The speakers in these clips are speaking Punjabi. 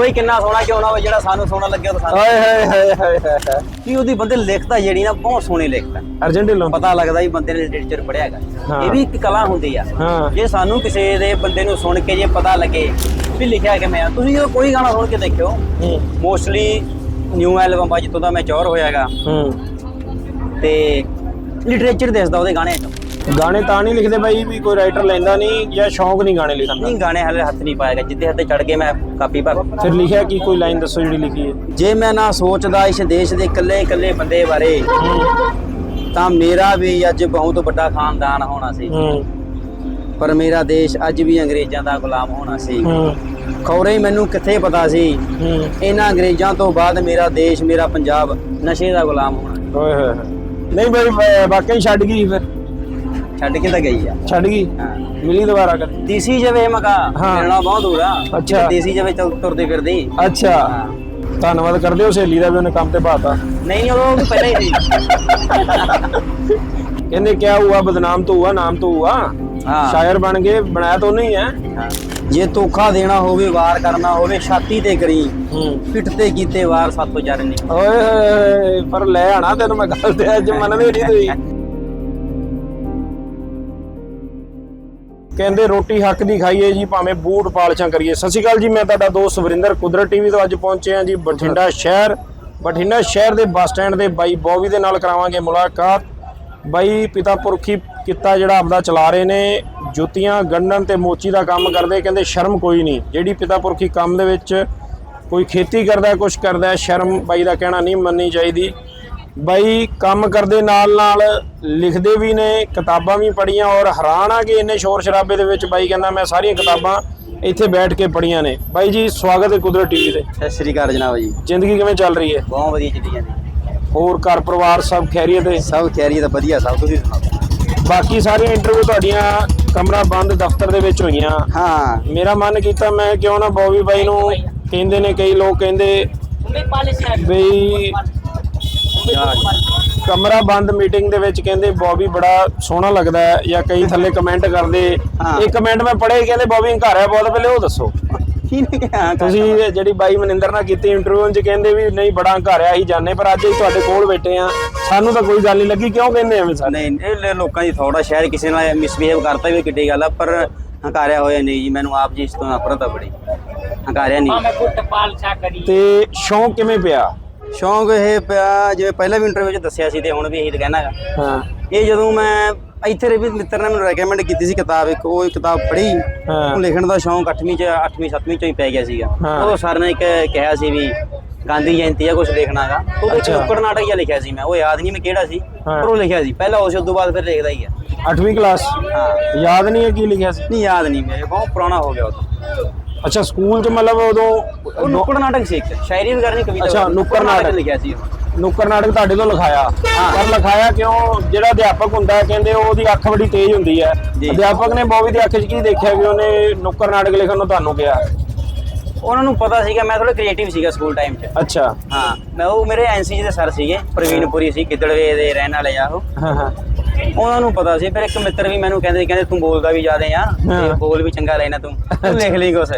ਕੋਈ ਕਿੰਨਾ ਸੋਹਣਾ ਕਿਉਂ ਨਾ ਹੋਵੇ ਜਿਹੜਾ ਸਾਨੂੰ ਸੋਹਣਾ ਲੱਗਿਆ ਤਾਂ ਸਾਨੂੰ ਹਾਏ ਹਾਏ ਹਾਏ ਹਾਏ ਹਾਏ। ਕੀ ਉਹਦੀ ਬੰਦੇ ਲਿਖਤਾ ਜਿਹੜੀ ਨਾ ਬਹੁਤ ਸੋਹਣੀ ਲਿਖਤਾ ਅਰਜਨ ਢਿੱਲੋਂ ਪਤਾ ਲੱਗਦਾ ਵੀ ਬੰਦੇ ਨੇ ਲਿਟਰੇਚਰ ਪੜਿਆ ਹੈਗਾ। ਇਹ ਵੀ ਇੱਕ ਕਲਾ ਹੁੰਦੀ ਆ। ਹਾਂ। ਜੇ ਸਾਨੂੰ ਕਿਸੇ ਦੇ ਬੰਦੇ ਨੂੰ ਸੁਣ ਕੇ ਜੇ ਪਤਾ ਲੱਗੇ ਵੀ ਲਿਖਿਆ ਕਿਵੇਂ ਆ ਤੁਸੀਂ ਜਦੋਂ ਕੋਈ ਗਾਣਾ ਸੁਣ ਕੇ ਦੇਖਿਓ ਮੋਸਟਲੀ ਨਿਊ ਐਲਬਮ ਆ ਜਿੱਤੋਂ ਦਾ ਮੈਂ ਚੌਰ ਹੋਇਆਗਾ ਹੂੰ। ਤੇ ਲਿਟਰੇਚਰ ਦਿਸਦਾ ਉਹਦੇ ਗਾਣੇ 'ਚ ਗਾਣੇ ਤਾਂ ਨਹੀਂ ਲਿਖਦੇ ਬਾਈ ਵੀ ਕੋਈ ਰਾਈਟਰ ਲੈਂਦਾ ਨਹੀਂ ਜਾਂ ਸ਼ੌਂਕ ਨਹੀਂ ਗਾਣੇ ਲਿਖਣ ਦਾ। ਨਹੀਂ ਗਾਣੇ ਹਲੇ ਹੱਥ ਨਹੀਂ ਪਾਏਗਾ ਜਿੱਦੇ ਹੱਥੇ ਚੜ ਕੇ ਮੈਂ ਕਾਪੀ ਭਰ ਫਿਰ ਲਿਖਿਆ ਕੀ? ਕੋਈ ਲਾਈਨ ਦੱਸੋ ਜਿਹੜੀ ਲਿਖੀ ਹੈ। ਜੇ ਮੈਂ ਨਾ ਸੋਚਦਾ ਇਸ ਦੇਸ਼ ਦੇ ਇਕੱਲੇ ਇਕੱਲੇ ਬੰਦੇ ਬਾਰੇ ਤਾਂ ਮੇਰਾ ਵੀ ਅੱਜ ਬਹੁਤ ਵੱਡਾ ਖਾਨਦਾਨ ਹੋਣਾ ਸੀ। ਹੂੰ। ਪਰ ਮੇਰਾ ਦੇਸ਼ ਅੱਜ ਵੀ ਅੰਗਰੇਜ਼ਾਂ ਦਾ ਗੁਲਾਮ ਹੋਣਾ ਸੀ। ਹੂੰ। ਖੌਰੇ ਮੈਨੂੰ ਕਿੱਥੇ ਪਤਾ ਸੀ? ਹੂੰ। ਇਹਨਾਂ ਅੰਗਰੇਜ਼ਾਂ ਤੋਂ ਬਾਅਦ ਮੇਰਾ ਦੇਸ਼ ਮੇਰਾ ਪੰਜਾਬ ਨਸ਼ੇ ਦਾ ਗੁਲਾਮ ਹੋਣਾ ਓਏ ਹੋਏ ਹੋਏ। ਨਹੀਂ ਬਾਈ ਵਾਕਈ ਛੱਡ ਗਈ ਫਿਰ। ਛੱਡ ਕੇ ਤਾਂ ਗਈ ਆ। ਛੱਡ ਗਈ? ਹਾਂ। ਮਿਲੀ ਦੁਬਾਰਾ ਕਰ ਤੀਸੀ ਜਵੇ ਮਗਾ ਮਿਲਣਾ ਬਹੁਤ ਦੂਰ ਆ। ਅੱਛਾ। ਤੀਸੀ ਜਵੇ ਚੱਲ ਤੁਰਦੇ ਫਿਰਦੇ ਅੱਛਾ। ਧੰਨਵਾਦ ਕਰਦੇ ਹੋ ਸਹੇਲੀ ਦਾ ਵੀ ਉਹਨੇ ਕੰਮ ਤੇ ਪਾਤਾ ਨਹੀਂ ਉਹ ਪਹਿਲਾਂ ਹੀ ਸੀ। ਕਹਿੰਦੇ ਕਿਆ ਹੁਆ ਬਦਨਾਮ ਤੋਂ ਹੁਆ ਨਾਮ ਤੋਂ ਹੁਆ ਹਾਂ। ਸ਼ਾਇਰ ਬਣ ਗਏ ਬਣਾਇਆ ਤਾਂ ਨਹੀਂ ਹੈ ਹਾਂ। ਜੇ ਧੋਖਾ ਦੇਣਾ ਹੋਵੇ ਵਾਰ ਕਰਨਾ ਹੋਵੇ ਛਾਤੀ ਤੇ ਕਰੀ। ਹੂੰ। ਤੇ ਕੀਤੇ ਵਾਰ ਸਾਤੋਂ ਚਰਨੀ ਓਏ ਪਰ ਲੈ ਆਣਾ ਤੈਨੂੰ ਮੈਂ ਗੱਲ ਤੇ ਅੱਜ ਮੰਨਦੇ ਨਹੀਂ ਤੁਸੀਂ। ਕਹਿੰਦੇ ਰੋਟੀ ਹੱਕ ਦੀ ਖਾਈਏ ਜੀ, ਭਾਵੇਂ ਬੂਟ ਪਾਲਸ਼ਾਂ ਕਰੀਏ। ਸਤਿ ਸ਼੍ਰੀ ਅਕਾਲ ਜੀ, ਮੈਂ ਤੁਹਾਡਾ ਦੋਸਤ ਵਰਿੰਦਰ ਕੁਦਰਤ ਟੀਵੀ ਤੋਂ ਅੱਜ ਪਹੁੰਚੇ ਹਾਂ ਜੀ, ਬਠਿੰਡਾ ਸ਼ਹਿਰ। ਬਠਿੰਡਾ ਸ਼ਹਿਰ ਦੇ ਬੱਸ ਸਟੈਂਡ ਦੇ ਬਾਈ ਬੌਬੀ ਦੇ ਨਾਲ ਕਰਾਵਾਂਗੇ ਮੁਲਾਕਾਤ। ਬਾਈ, ਪਿਤਾ ਪੁਰਖੀ ਕਿੱਤਾ ਜਿਹੜਾ ਆਪਦਾ ਚਲਾ ਰਹੇ ਨੇ, ਜੁੱਤੀਆਂ, ਗੰਢਣ ਤੇ ਮੋਚੀ ਦਾ ਕੰਮ ਕਰਦੇ, ਕਹਿੰਦੇ ਸ਼ਰਮ ਕੋਈ ਨਹੀਂ। ਜਿਹੜੀ ਪਿਤਾ ਪੁਰਖੀ ਕੰਮ ਦੇ ਵਿੱਚ ਕੋਈ ਖੇਤੀ ਕਰਦਾ ਕੁਝ ਕਰਦਾ, ਸ਼ਰਮ ਬਾਈ ਦਾ ਕਹਿਣਾ ਨਹੀਂ ਮੰਨਣੀ ਚਾਹੀਦੀ। ਬਾਈ ਕੰਮ ਕਰਦੇ ਨਾਲ ਨਾਲ ਲਿਖਦੇ ਵੀ ਨੇ ਕਿਤਾਬਾਂ ਵੀ ਪੜ੍ਹੀਆਂ ਔਰ ਹੈਰਾਨ ਆ ਕਿ ਇੰਨੇ ਸ਼ੋਰ ਸ਼ਰਾਬੇ ਦੇ ਵਿੱਚ ਬਾਈ ਕਹਿੰਦਾ ਮੈਂ ਸਾਰੀਆਂ ਕਿਤਾਬਾਂ ਇੱਥੇ ਬੈਠ ਕੇ ਪੜ੍ਹੀਆਂ ਨੇ। ਬਾਈ ਜੀ ਸਵਾਗਤ ਹੈ ਕੁਦਰਤ ਟੀਵੀ ਤੇ। ਸਤਿ ਸ੍ਰੀ ਅਕਾਲ ਜਨਾਬ ਜੀ। ਜ਼ਿੰਦਗੀ ਕਿਵੇਂ ਚੱਲ ਰਹੀ ਹੈ? ਬਹੁਤ ਵਧੀਆ ਚੱਲੀ ਜਾਂਦੀ ਹੋਰ ਘਰ ਪਰਿਵਾਰ ਸਭ ਖੈਰੀਅਤ ਹੈ? ਸਭ ਖੈਰੀ ਤਾਂ ਵਧੀਆ ਸਭ ਤੁਸੀਂ ਸੁਣਾਓ? ਬਾਕੀ ਸਾਰੀਆਂ ਇੰਟਰਵਿਊ ਤੁਹਾਡੀਆਂ ਕਮਰਾ ਬੰਦ ਦਫ਼ਤਰ ਦੇ ਵਿੱਚ ਹੋਈਆਂ। ਹਾਂ। ਮੇਰਾ ਮਨ ਕੀਤਾ ਮੈਂ ਕਿਉਂ ਨਾ ਬੌਬੀ ਬਾਈ ਨੂੰ ਕਹਿੰਦੇ ਨੇ ਕਈ ਲੋਕ ਕਹਿੰਦੇ ਬਈ ਕਮਰਾ ਬੰਦ ਮੀਟਿੰਗ ਦੇ ਵਿੱਚ ਕਹਿੰਦੇ ਬੌਬੀ ਬੜਾ ਸੋਹਣਾ ਲੱਗਦਾ ਹੈ ਜਾਂ ਕਈ ਥੱਲੇ ਕਮੈਂਟ ਕਰਦੇ। ਹਾਂ। ਇੱਕ ਕਮੈਂਟ ਮੈਂ ਪੜ੍ਹੇ ਕਹਿੰਦੇ ਬੌਬੀ ਹੰਕਾਰਿਆ ਬਹੁਤ ਪਹਿਲੇ ਉਹ ਦੱਸੋ। ਕੀ ਨੇ ਕਿਹਾ? ਤੁਸੀਂ ਜਿਹੜੀ ਬਾਈ ਮਨਿੰਦਰ ਨਾਲ ਕੀਤੀ ਇੰਟਰਵਿਊ 'ਚ ਕਹਿੰਦੇ ਵੀ ਨਹੀਂ ਬੜਾ ਹੰਕਾਰਿਆ ਹੀ ਜਾਣੇ ਪਰ ਅੱਜ ਹੀ ਤੁਹਾਡੇ ਕੋਲ ਬੈਠੇ ਆ ਸਾਨੂੰ ਤਾਂ ਕੋਈ ਗੱਲ ਨਹੀਂ ਲੱਗੀ ਕਿਉਂ ਕਹਿੰਦੇ ਐਵੇਂ ਸਾਰੇ? ਨਹੀਂ ਇਹ ਲੋਕਾਂ ਦੀ ਥੋੜਾ ਸ਼ਾਇਦ ਕਿਸੇ ਨਾਲ ਮਿਸਬੀਹੇਵ ਕਰਤਾ ਵੀ ਕਿੱਡੀ ਗੱਲ ਆ ਪਰ ਹੰਕਾਰਿਆ ਹੋਇਆ ਨਹੀਂ ਜੀ ਮੈਨੂੰ ਆਪ ਜੀ ਇਸ ਤੋਂ ਨਫ਼ਰਤ ਆ ਬੜੀ। ਹੰਕਾਰਿਆ ਨਹੀਂ। ਤੇ ਸ਼ੌਂਕ ਕਿਵੇਂ ਪਿਆ? ਸ਼ੌਂਕ ਇਹ ਪਿਆ ਜਿਵੇਂ ਪਹਿਲਾਂ ਵੀ ਇੰਟਰਵਿਊ 'ਚ ਦੱਸਿਆ ਸੀ ਤੇ ਹੁਣ ਵੀ ਇਹੀ ਕਹਿਣਾ ਗਾ ਹਾਂ। ਇਹ ਜਦੋਂ ਮੈਂ ਇੱਥੇ ਰਵੀ ਮਿੱਤਰ ਨੇ ਮੈਨੂੰ ਰეკਮੈਂਡ ਕੀਤੀ ਸੀ ਕਿਤਾਬ ਇੱਕ ਉਹ ਕਿਤਾਬ ਪੜ੍ਹੀ। ਹਾਂ। ਉਹ ਲਿਖਣ ਦਾ ਸ਼ੌਂਕ 8ਵੀਂ ਚ 8ਵੀਂ 7ਵੀਂ ਚੋਂ ਹੀ ਪੈ ਗਿਆ ਸੀਗਾ। ਹਾਂ। ਉਹ ਸਰ ਨੇ ਇੱਕ ਕਿਹਾ ਸੀ ਵੀ ਗਾਂਧੀ ਜਯੰਤੀ ਆ ਕੁਝ ਲਿਖਣਾਗਾ ਉਹਦੇ ਵਿੱਚ ਅੱਛਾ। ਨੁੱਕੜ ਨਾਟਕ ਜਿਹਾ ਲਿਖਿਆ ਸੀ ਮੈਂ। ਉਹ ਯਾਦ ਨਹੀਂ ਮੈਂ ਕਿਹੜਾ ਸੀ ਹਾਂ। ਪਰ ਉਹ ਲਿਖਿਆ ਸੀ। ਪਹਿਲਾਂ ਉਸ ਤੋਂ ਬਾਅਦ ਫਿਰ ਲਿਖਦਾ ਹੀ ਆ। 8ਵੀਂ ਕਲਾਸ ਹਾਂ। ਯਾਦ ਨਹੀਂ ਹੈ ਕੀ ਲਿਖਿਆ ਸੀ? ਨਹੀਂ ਯਾਦ ਨਹੀਂ। ਮੇਰੇ ਬਹੁਤ ਪੁਰਾਣਾ ਹੋ ਗਿਆ ਉਹ ਤਾਂ। ਅੱਛਾ ਸਕੂਲ 'ਚ ਮਤਲਬ ਉਦੋਂ ਨੁੱਕੜ ਨਾਟਕ ਸੀ ਇੱਕ ਸ਼ਾਇਰੀ ਵਗੈਰਾ ਨਹੀਂ ਕਵਿਤਾ ਅੱਛਾ, ਵਗੈਰਾ। ਨੁੱਕੜ ਨਾਟਕ। ਲਿਖਿਆ ਸੀ ਨੁੱਕਰ ਨਾਟਕ ਤੁਹਾਡੇ ਤੋਂ ਲਿਖਾਇਆ। ਪਰ ਲਿਖਾਇਆ ਕਿਉਂ? ਜਿਹੜਾ ਅਧਿਆਪਕ ਹੁੰਦਾ ਹੈ, ਕਹਿੰਦੇ ਉਹਦੀ ਅੱਖ ਬੜੀ ਤੇਜ਼ ਹੁੰਦੀ ਹੈ। ਜੀ। ਅਧਿਆਪਕ ਨੇ ਬੌਬੀ ਦੀ ਅੱਖ 'ਚ ਕੀ ਦੇਖਿਆ ਵੀ ਉਹਨੇ ਨੁੱਕਰ ਨਾਟਕ ਲਿਖਣ ਨੂੰ ਤੁਹਾਨੂੰ ਕਿਹਾ? ਉਹਨਾਂ ਨੂੰ ਪਤਾ ਸੀਗਾ ਮੈਂ ਥੋੜਾ ਕ੍ਰੀਏਟਿਵ ਸੀਗਾ ਸਕੂਲ ਟਾਈਮ 'ਚ। ਅੱਛਾ। ਹਾਂ ਮੈਂ ਉਹ ਮੇਰੇ ਐਨਸੀਜੀ ਦੇ ਸਰ ਸੀਗੇ ਪ੍ਰਵੀਨਪੁਰੀ ਸੀ ਗਿੱਦੜਵੇ ਦੇ ਰਹਿਣ ਵਾਲੇ ਆ ਉਹ। ਹਾਂ ਹਾਂ। ਉਹਨਾਂ ਨੂੰ ਪਤਾ ਸੀ ਫਿਰ ਇੱਕ ਮਿੱਤਰ ਵੀ ਮੈਨੂੰ ਕਹਿੰਦੇ ਕਹਿੰਦੇ ਤੂੰ ਬੋਲਦਾ ਵੀ ਜ਼ਿਆਦੇ ਆ ਤੇ। ਬੋਲ ਵੀ ਚੰਗਾ ਲੈਣਾ ਤੂੰ ਤੂੰ ਲਿਖ ਲਈ ਕੁਛ।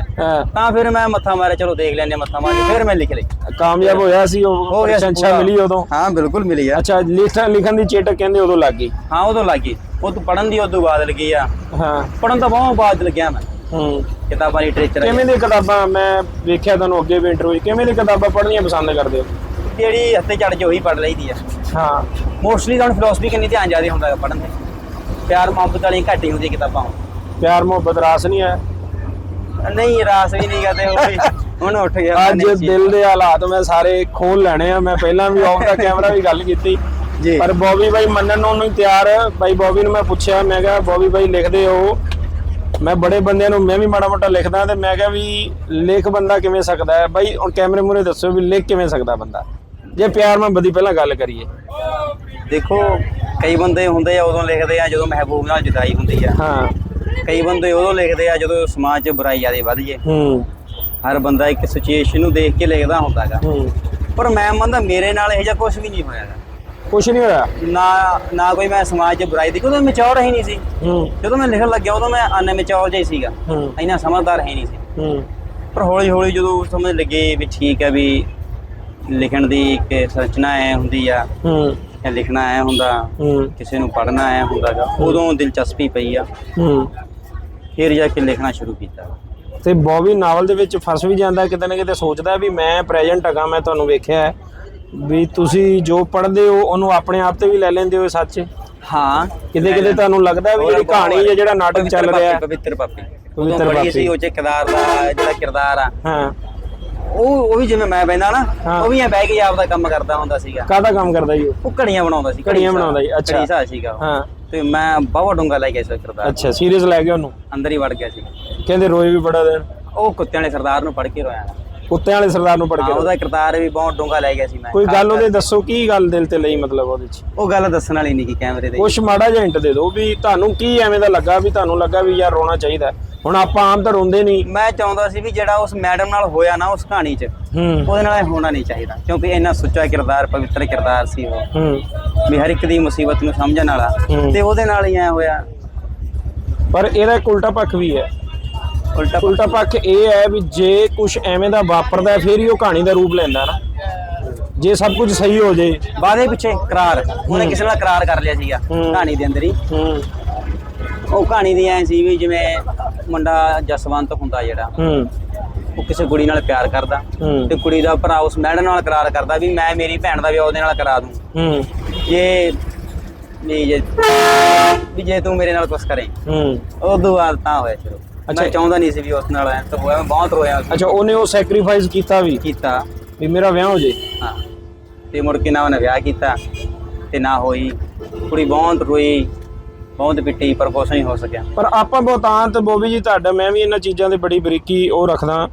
ਤਾਂ ਫਿਰ ਮੈਂ ਮੱਥਾ ਮਾਰਿਆ ਚਲੋ ਦੇਖ ਲੈਂਦੇ ਮੱਥਾ ਮਾਰ ਕੇ ਫਿਰ ਮੈਂ ਲਿਖ ਲਈ। ਕਾਮਯਾਬ ਹੋਇਆ ਸੀ ਉਹ ਪ੍ਰਸ਼ੰਸਾ ਪੂਰਾ। ਮਿਲੀ ਉਦੋਂ? ਹਾਂ ਬਿਲਕੁਲ ਮਿਲੀ ਆ। ਅੱਛਾ ਲਿਖਣ ਲਿਖਣ ਦੀ ਚੇਟਕ ਕਹਿੰਦੇ ਉਦੋਂ ਲੱਗ ਗਈ? ਹਾਂ ਉਦੋਂ ਲੱਗੀ ਉਹ ਤੋਂ ਪੜਨ ਦੀ ਉਦੋਂ ਬਾਅਦ ਲੱਗੀ ਆ। ਹਾਂ। ਪੜਨ ਤਾਂ ਬਹੁਤ ਬਾਅਦ ਲੱਗਿਆ ਮੈਂ। ਹੂੰ। ਕਿਤਾਬਾਂ ਲਿਟਰੇਚਰ ਕਿਵੇਂ ਦੀ ਕਿਤਾਬਾਂ ਮੈਂ ਵੇਖਿਆ ਤੁਹਾਨੂੰ ਅੱਗੇ ਵੀ ਇੰਟਰਵਿਊ ਕਿਵੇਂ ਦੀ ਕਿਤਾਬਾਂ ਪੜ੍ਹਨੀਆਂ ਪਸੰਦ ਕਰਦੇ ਹੋ? ਜਿਹੜੀ ਹੱਥੇ ਚੜ ਕੇ ਉਹੀ ਪੜ ਲਈਦੀ ਆ। ਹਾਂ। ਮੋਸਟਲੀ ਤਾਂ ਫਿਲਾਸਫੀ ਕਿੰਨੀ ਧਿਆਨ ਜ਼ਿਆਦਾ ਹੁੰਦਾ ਹੈ ਪੜਨ ਤੇ। ਪਿਆਰ ਮੁਹੱਬਤ ਵਾਲੀਆਂ ਘੱਟ ਹੀ ਹੁੰਦੀਆਂ ਕਿਤਾਬਾਂ। ਪਿਆਰ ਮੁਹੱਬਤ ਰਾਸ ਨਹੀਂ ਹੈ। ਨਹੀਂ ਰਾਸ ਵੀ ਨਹੀਂ ਕਰਦੇ ਉਹ ਵੀ। ਹੁਣ ਉੱਠ ਗਿਆ ਅੱਜ। ਦਿਲ ਦੇ ਹਾਲਾਤ ਮੈਂ ਸਾਰੇ ਖੋਲ ਲੈਣੇ ਆ। ਮੈਂ ਪਹਿਲਾਂ ਵੀ ਆਫ ਦਾ ਕੈਮਰਾ ਵੀ ਗੱਲ ਕੀਤੀ। ਜੀ। ਪਰ ਬੌਬੀ ਬਾਈ ਮੰਨਣ ਨੂੰ ਨਹੀਂ ਤਿਆਰ ਬਾਈ ਬੌਬੀ ਨੂੰ ਮੈਂ ਪੁੱਛਿਆ ਮੈਂ ਕਿਹਾ ਬੌਬੀ ਬਾਈ ਲਿਖਦੇ ਹੋ? ਮੈਂ ਬੜੇ ਬੰਦਿਆਂ ਨੂੰ ਮੈਂ ਵੀ ਮਾੜਾ ਮੋਟਾ ਲਿਖਦਾ ਤੇ ਮੈਂ ਕਿਹਾ ਵੀ ਲਿਖ ਬੰਦਾ ਕਿਵੇਂ ਸਕਦਾ ਹੈ? ਬਾਈ ਹੁਣ ਕੈਮਰੇ ਮੂਹਰੇ ਦੱਸੋ ਵੀ ਲਿਖ ਕਿਵੇਂ ਸਕਦਾ ਬੰਦਾ। ਜੇ ਪਿਆਰ ਮੁਹੱਬਤ ਦੀ ਪਹਿਲਾਂ ਗੱਲ ਕਰੀਏ। ਦੇਖੋ ਕਈ ਬੰਦੇ ਹੁੰਦੇ ਆ ਉਦੋਂ ਲਿਖਦੇ ਆ ਜਦੋਂ ਮਹਿਬੂਬ ਨਾਲ ਜੁਦਾਈ ਹੁੰਦੀ ਆ। ਹਾਂ। ਕਈ ਬੰਦੇ ਉਦੋਂ ਲਿਖਦੇ ਆ ਜਦੋਂ ਸਮਾਜ 'ਚ ਬੁਰਾਈ ਜ਼ਿਆਦਾ ਵੱਧ ਜੇ। ਹੂੰ। ਹਰ ਬੰਦਾ ਇੱਕ ਸਿਚੁਏਸ਼ਨ ਨੂੰ ਦੇਖ ਕੇ ਲਿਖਦਾ ਹੁੰਦਾਗਾ ਹੂੰ। ਪਰ ਮੈਂ ਮੰਨਦਾ ਮੇਰੇ ਨਾਲ ਇਹ ਜਿਹਾ ਕੁਝ ਵੀ ਨਹੀਂ ਹੋਇਆਗਾ ਕੁਛ ਨਹੀਂ ਹੋਇਆ? ਨਾ ਨਾ ਕੋਈ ਮੈਂ ਸਮਾਜ 'ਚ ਬੁਰਾਈ ਦੇਖੀ ਉਦੋਂ ਮੈਚੌਰ ਹੀ ਨਹੀਂ ਸੀ। ਹੂੰ। ਜਦੋਂ ਮੈਂ ਲਿਖਣ ਲੱਗਿਆ ਉਦੋਂ ਮੈਂ ਅਨਮੈਚੌਰ ਜਿਹਾ ਹੀ ਸੀਗਾ। ਹੂੰ। ਇੰਨਾ ਸਮਝਦਾਰ ਹੈ ਨਹੀਂ ਸੀ। ਹੂੰ। ਪਰ ਹੌਲੀ ਹੌਲੀ ਜਦੋਂ ਸਮਝ ਲੱਗੇ ਵੀ ਠੀਕ ਹੈ ਵੀ ਲਿਖਣ ਦੀ ਇੱਕ ਸੰਰਚਨਾ ਐ ਹੁੰਦੀ ਆ। ਹੂੰ। ਜਾਂ ਲਿਖਣਾ ਐ ਹੁੰਦਾ ਹੂੰ। ਕਿਸੇ ਨੂੰ ਪੜ੍ਹਨਾ ਐ ਹੁੰਦਾਗਾ ਉਦੋਂ ਦਿਲਚਸਪੀ ਪਈ ਆ। ਹੂੰ। ਫਿਰ ਜਾ ਕੇ ਲਿਖਣਾ ਸ਼ੁਰੂ ਕੀਤਾ। ਤੇ ਬੌਬੀ ਨਾਵਲ ਦੇ ਵਿੱਚ ਫਸ ਵੀ ਜਾਂਦਾ ਕਿਤੇ ਨਾ ਕਿਤੇ ਸੋਚਦਾ ਵੀ ਮੈਂ ਪ੍ਰੈਜ਼ੈਂਟ ਹੈਗਾ ਮੈਂ ਤੁਹਾਨੂੰ ਵੇਖਿਆ ਹੈ ਵੀ ਤੁਸੀਂ ਜੋ ਪੜ੍ਹਦੇ ਹੋ ਉਹਨੂੰ ਆਪਣੇ ਆਪ ਤੇ ਵੀ ਲੈ ਲੈਂਦੇ ਹੋ ਸੱਚ? ਹਾਂ। ਕਿਤੇ ਕਿਤੇ ਤੁਹਾਨੂੰ ਲੱਗਦਾ ਵੀ ਜਿਹੜੀ ਕਹਾਣੀ ਹੈ ਜਿਹੜਾ ਨਾਟਕ ਚੱਲ ਪਵਿੱਤਰ ਰਿਹਾ ਹੈ। ਪਾਪੀ, ਪਵਿੱਤਰ ਪਾਪੀ ਪਵਿੱਤਰ ਸੀ ਉਹ ਚ ਕਿਰਦਾਰ ਦਾ ਜਿਹੜਾ ਕਿਰਦਾਰ ਆ। ਹਾਂ। ਉਹ ਉਹ ਵੀ ਜਿਵੇਂ ਮੈਂ ਬੈਂਦਾ ਨਾ ਹਾਂ। ਉਹ ਵੀ ਐ ਬਹਿ ਕੇ ਆਪਦਾ ਕੰਮ ਕਰਦਾ ਹੁੰਦਾ ਸੀਗਾ। ਕਾਹਦਾ ਕੰਮ ਕਰਦਾ ਜੀ ਉਹ? ਉਹ ਘੜੀਆਂ ਬਣਾਉਂਦਾ ਸੀ ਘੜੀਆਂ ਘੜੀ ਬਣਾਉਂਦਾ ਸੀ, ਅੱਛਾ। ਘੜੀ ਸਾਹ ਸੀਗਾ ਉਹ। ਹਾਂ। ਤੇ ਮੈਂ ਬਾਵਾ ਡੂੰਗਾ ਲੈ ਗਿਆ ਸੀ ਉਹ ਕਿਰਦਾਰ ਅੱਛਾ ਸੀਰੀਅਸ ਲੈ ਗਿਆ ਉਹਨੂੰ? ਅੰਦਰ ਹੀ ਵੜ ਗਿਆ ਸੀ। ਕਹਿੰਦੇ ਰੋਏ ਵੀ ਬੜਾ ਦੇਣ ਉਹ ਕੁੱਤਿਆਂ ਵਾਲੇ ਸਰਦਾਰ ਨੂੰ ਪੜ ਕੇ ਰੋਇਆ। ਕੁੱਤਿਆਂ ਵਾਲੇ ਸਰਦਾਰ ਨੂੰ ਪੜ ਹਾਂ ਕੇ ਉਹਦਾ ਕਿਰਦਾਰ ਵੀ ਬਹੁਤ ਡੂੰਗਾ ਲੈ ਗਿਆ ਸੀ ਮੈਂ। ਕੋਈ ਗੱਲ ਉਹਦੇ ਦੱਸੋ ਕੀ ਗੱਲ ਦਿਲ ਤੇ ਲਈ ਮਤਲਬ ਉਹਦੇ ਚ? ਉਹ ਗੱਲ ਦੱਸਣ ਵਾਲੀ ਨਹੀਂ ਕਿ ਕੈਮਰੇ ਤੇ ਕੁਛ ਮਾੜਾ ਜਿਹਾ ਹਿੰਟ ਦੇ ਦਿਓ ਵੀ ਤੁਹਾਨੂੰ ਕੀ ਐਵੇਂ ਦਾ ਲੱਗਾ ਵੀ ਤੁਹਾਨੂੰ ਲੱਗਾ ਵੀ ਯਾਰ ਰੋਣਾ ਚਾਹੀਦਾ। ਹੈ। ਹੁਣ ਆਪਾਂ ਆਮ ਤਾਂ ਰੋਂਦੇ ਨਹੀਂ। ਮੈਂ ਚਾਹੁੰਦਾ ਸੀ ਵੀ ਜਿਹੜਾ ਉਸ ਮੈਡਮ ਨਾਲ ਹੋਇਆ ਨਾ ਉਸ ਕਹਾਣੀ 'ਚ ਉਹਦੇ ਨਾਲ ਇਹ ਹੋਣਾ ਨਹੀਂ ਚਾਹੀਦਾ ਕਿਉਂਕਿ ਇੰਨਾ ਸੁੱਚਾ ਕਿਰਦਾਰ ਪਵਿੱਤਰ ਕਿਰਦਾਰ ਸੀ ਉਹ। ਹੂੰ। ਵੀ ਹਰ ਇੱਕ ਦੀ ਮੁਸੀਬਤ ਨੂੰ ਸਮਝਣ ਵਾਲਾ। ਤੇ ਉਹਦੇ ਨਾਲ ਹੀ ਐ ਹੋਇਆ। ਪਰ ਇਹਦਾ ਇੱਕ ਉਲਟਾ ਪੱਖ ਵੀ ਹੈ। ਉਲਟਾ ਉਲਟਾ ਪੱਖ ਇਹ ਹੈ ਵੀ ਜੇ ਕੁਝ ਐਵੇਂ ਦਾ ਵਾਪਰਦਾ ਫਿਰ ਹੀ ਉਹ ਕਹਾਣੀ ਦਾ ਰੂਪ ਲੈਂਦਾ ਨਾ। ਜੇ ਸਭ ਕੁਝ ਸਹੀ ਹੋ ਜੇ ਬਾਦੇ ਪਿੱਛੇ ਕਰਾਰ ਉਹਨੇ ਕਿਸੇ ਨਾਲ ਕਰਾਰ ਕਰ ਲਿਆ ਸੀਗਾ। ਕਹਾਣੀ ਦੇ ਅੰਦਰ ਹੀ। ਹੂੰ। ਉਹ ਕਹਾਣੀ ਦੀ ਐ ਸੀ ਵੀ ਜਿਵੇਂ ਮੁੰਡਾ ਜਸਵੰਤ ਹੁੰਦਾ ਜਿਹੜਾ ਹੂੰ। ਉਹ ਕਿਸੇ ਕੁੜੀ ਨਾਲ ਪਿਆਰ ਕਰਦਾ ਹੂੰ। ਤੇ ਕੁੜੀ ਦਾ ਭਰਾ ਉਸ ਮੈਡਮ ਨਾਲ ਕਰਾਰ ਕਰਦਾ ਵੀ ਮੈਂ ਮੇਰੀ ਭੈਣ ਦਾ ਵਿਆਹ ਉਹਦੇ ਨਾਲ ਕਰਾ ਦੂੰ। ਹੂੰ। ਜੇ ਵੀ ਜੇ ਵੀ ਜੇ ਤੂੰ ਮੇਰੇ ਨਾਲ ਕੁਝ ਕਰੇ। ਹੂੰ। ਉਦੋਂ ਬਾਅਦ ਤਾਂ ਹੋਇਆ ਸ਼ੁਰੂ। ਅੱਛਾ। ਮੈਂ ਚਾਹੁੰਦਾ ਨਹੀਂ ਸੀ ਵੀ ਉਸ ਨਾਲ ਐ ਤਾਂ ਹੋਇਆ ਮੈਂ ਬਹੁਤ ਰੋਇਆ ਉਸ ਅੱਛਾ ਉਹਨੇ ਉਹ ਸੈਕਰੀਫਾਈਸ ਕੀਤਾ ਵੀ? ਕੀਤਾ। ਵੀ ਮੇਰਾ ਵਿਆਹ ਹੋ ਜੇ। ਹਾਂ। ਤੇ ਮੁੜ ਕੇ ਨਾ ਉਹਨੇ ਵਿਆਹ ਕੀਤਾ ਤੇ ਨਾ ਹੋਈ। ਕੁੜੀ ਬਹੁਤ ਰੋਈ। ਬਹੁਤ ਪਿੱਟੀ ਪਰ ਕੁਛ ਨਹੀਂ ਹੋ ਸਕਿਆ। ਪਰ ਆਪਾਂ ਬਹੁਤਾਂਤ ਬੋਬੀ ਜੀ ਤੁਹਾਡਾ ਮੈਂ ਵੀ ਇਹਨਾਂ ਚੀਜ਼ਾਂ ਤੇ ਬੜੀ ਬਰੀਕੀ ਉਹ ਰੱਖਦਾ।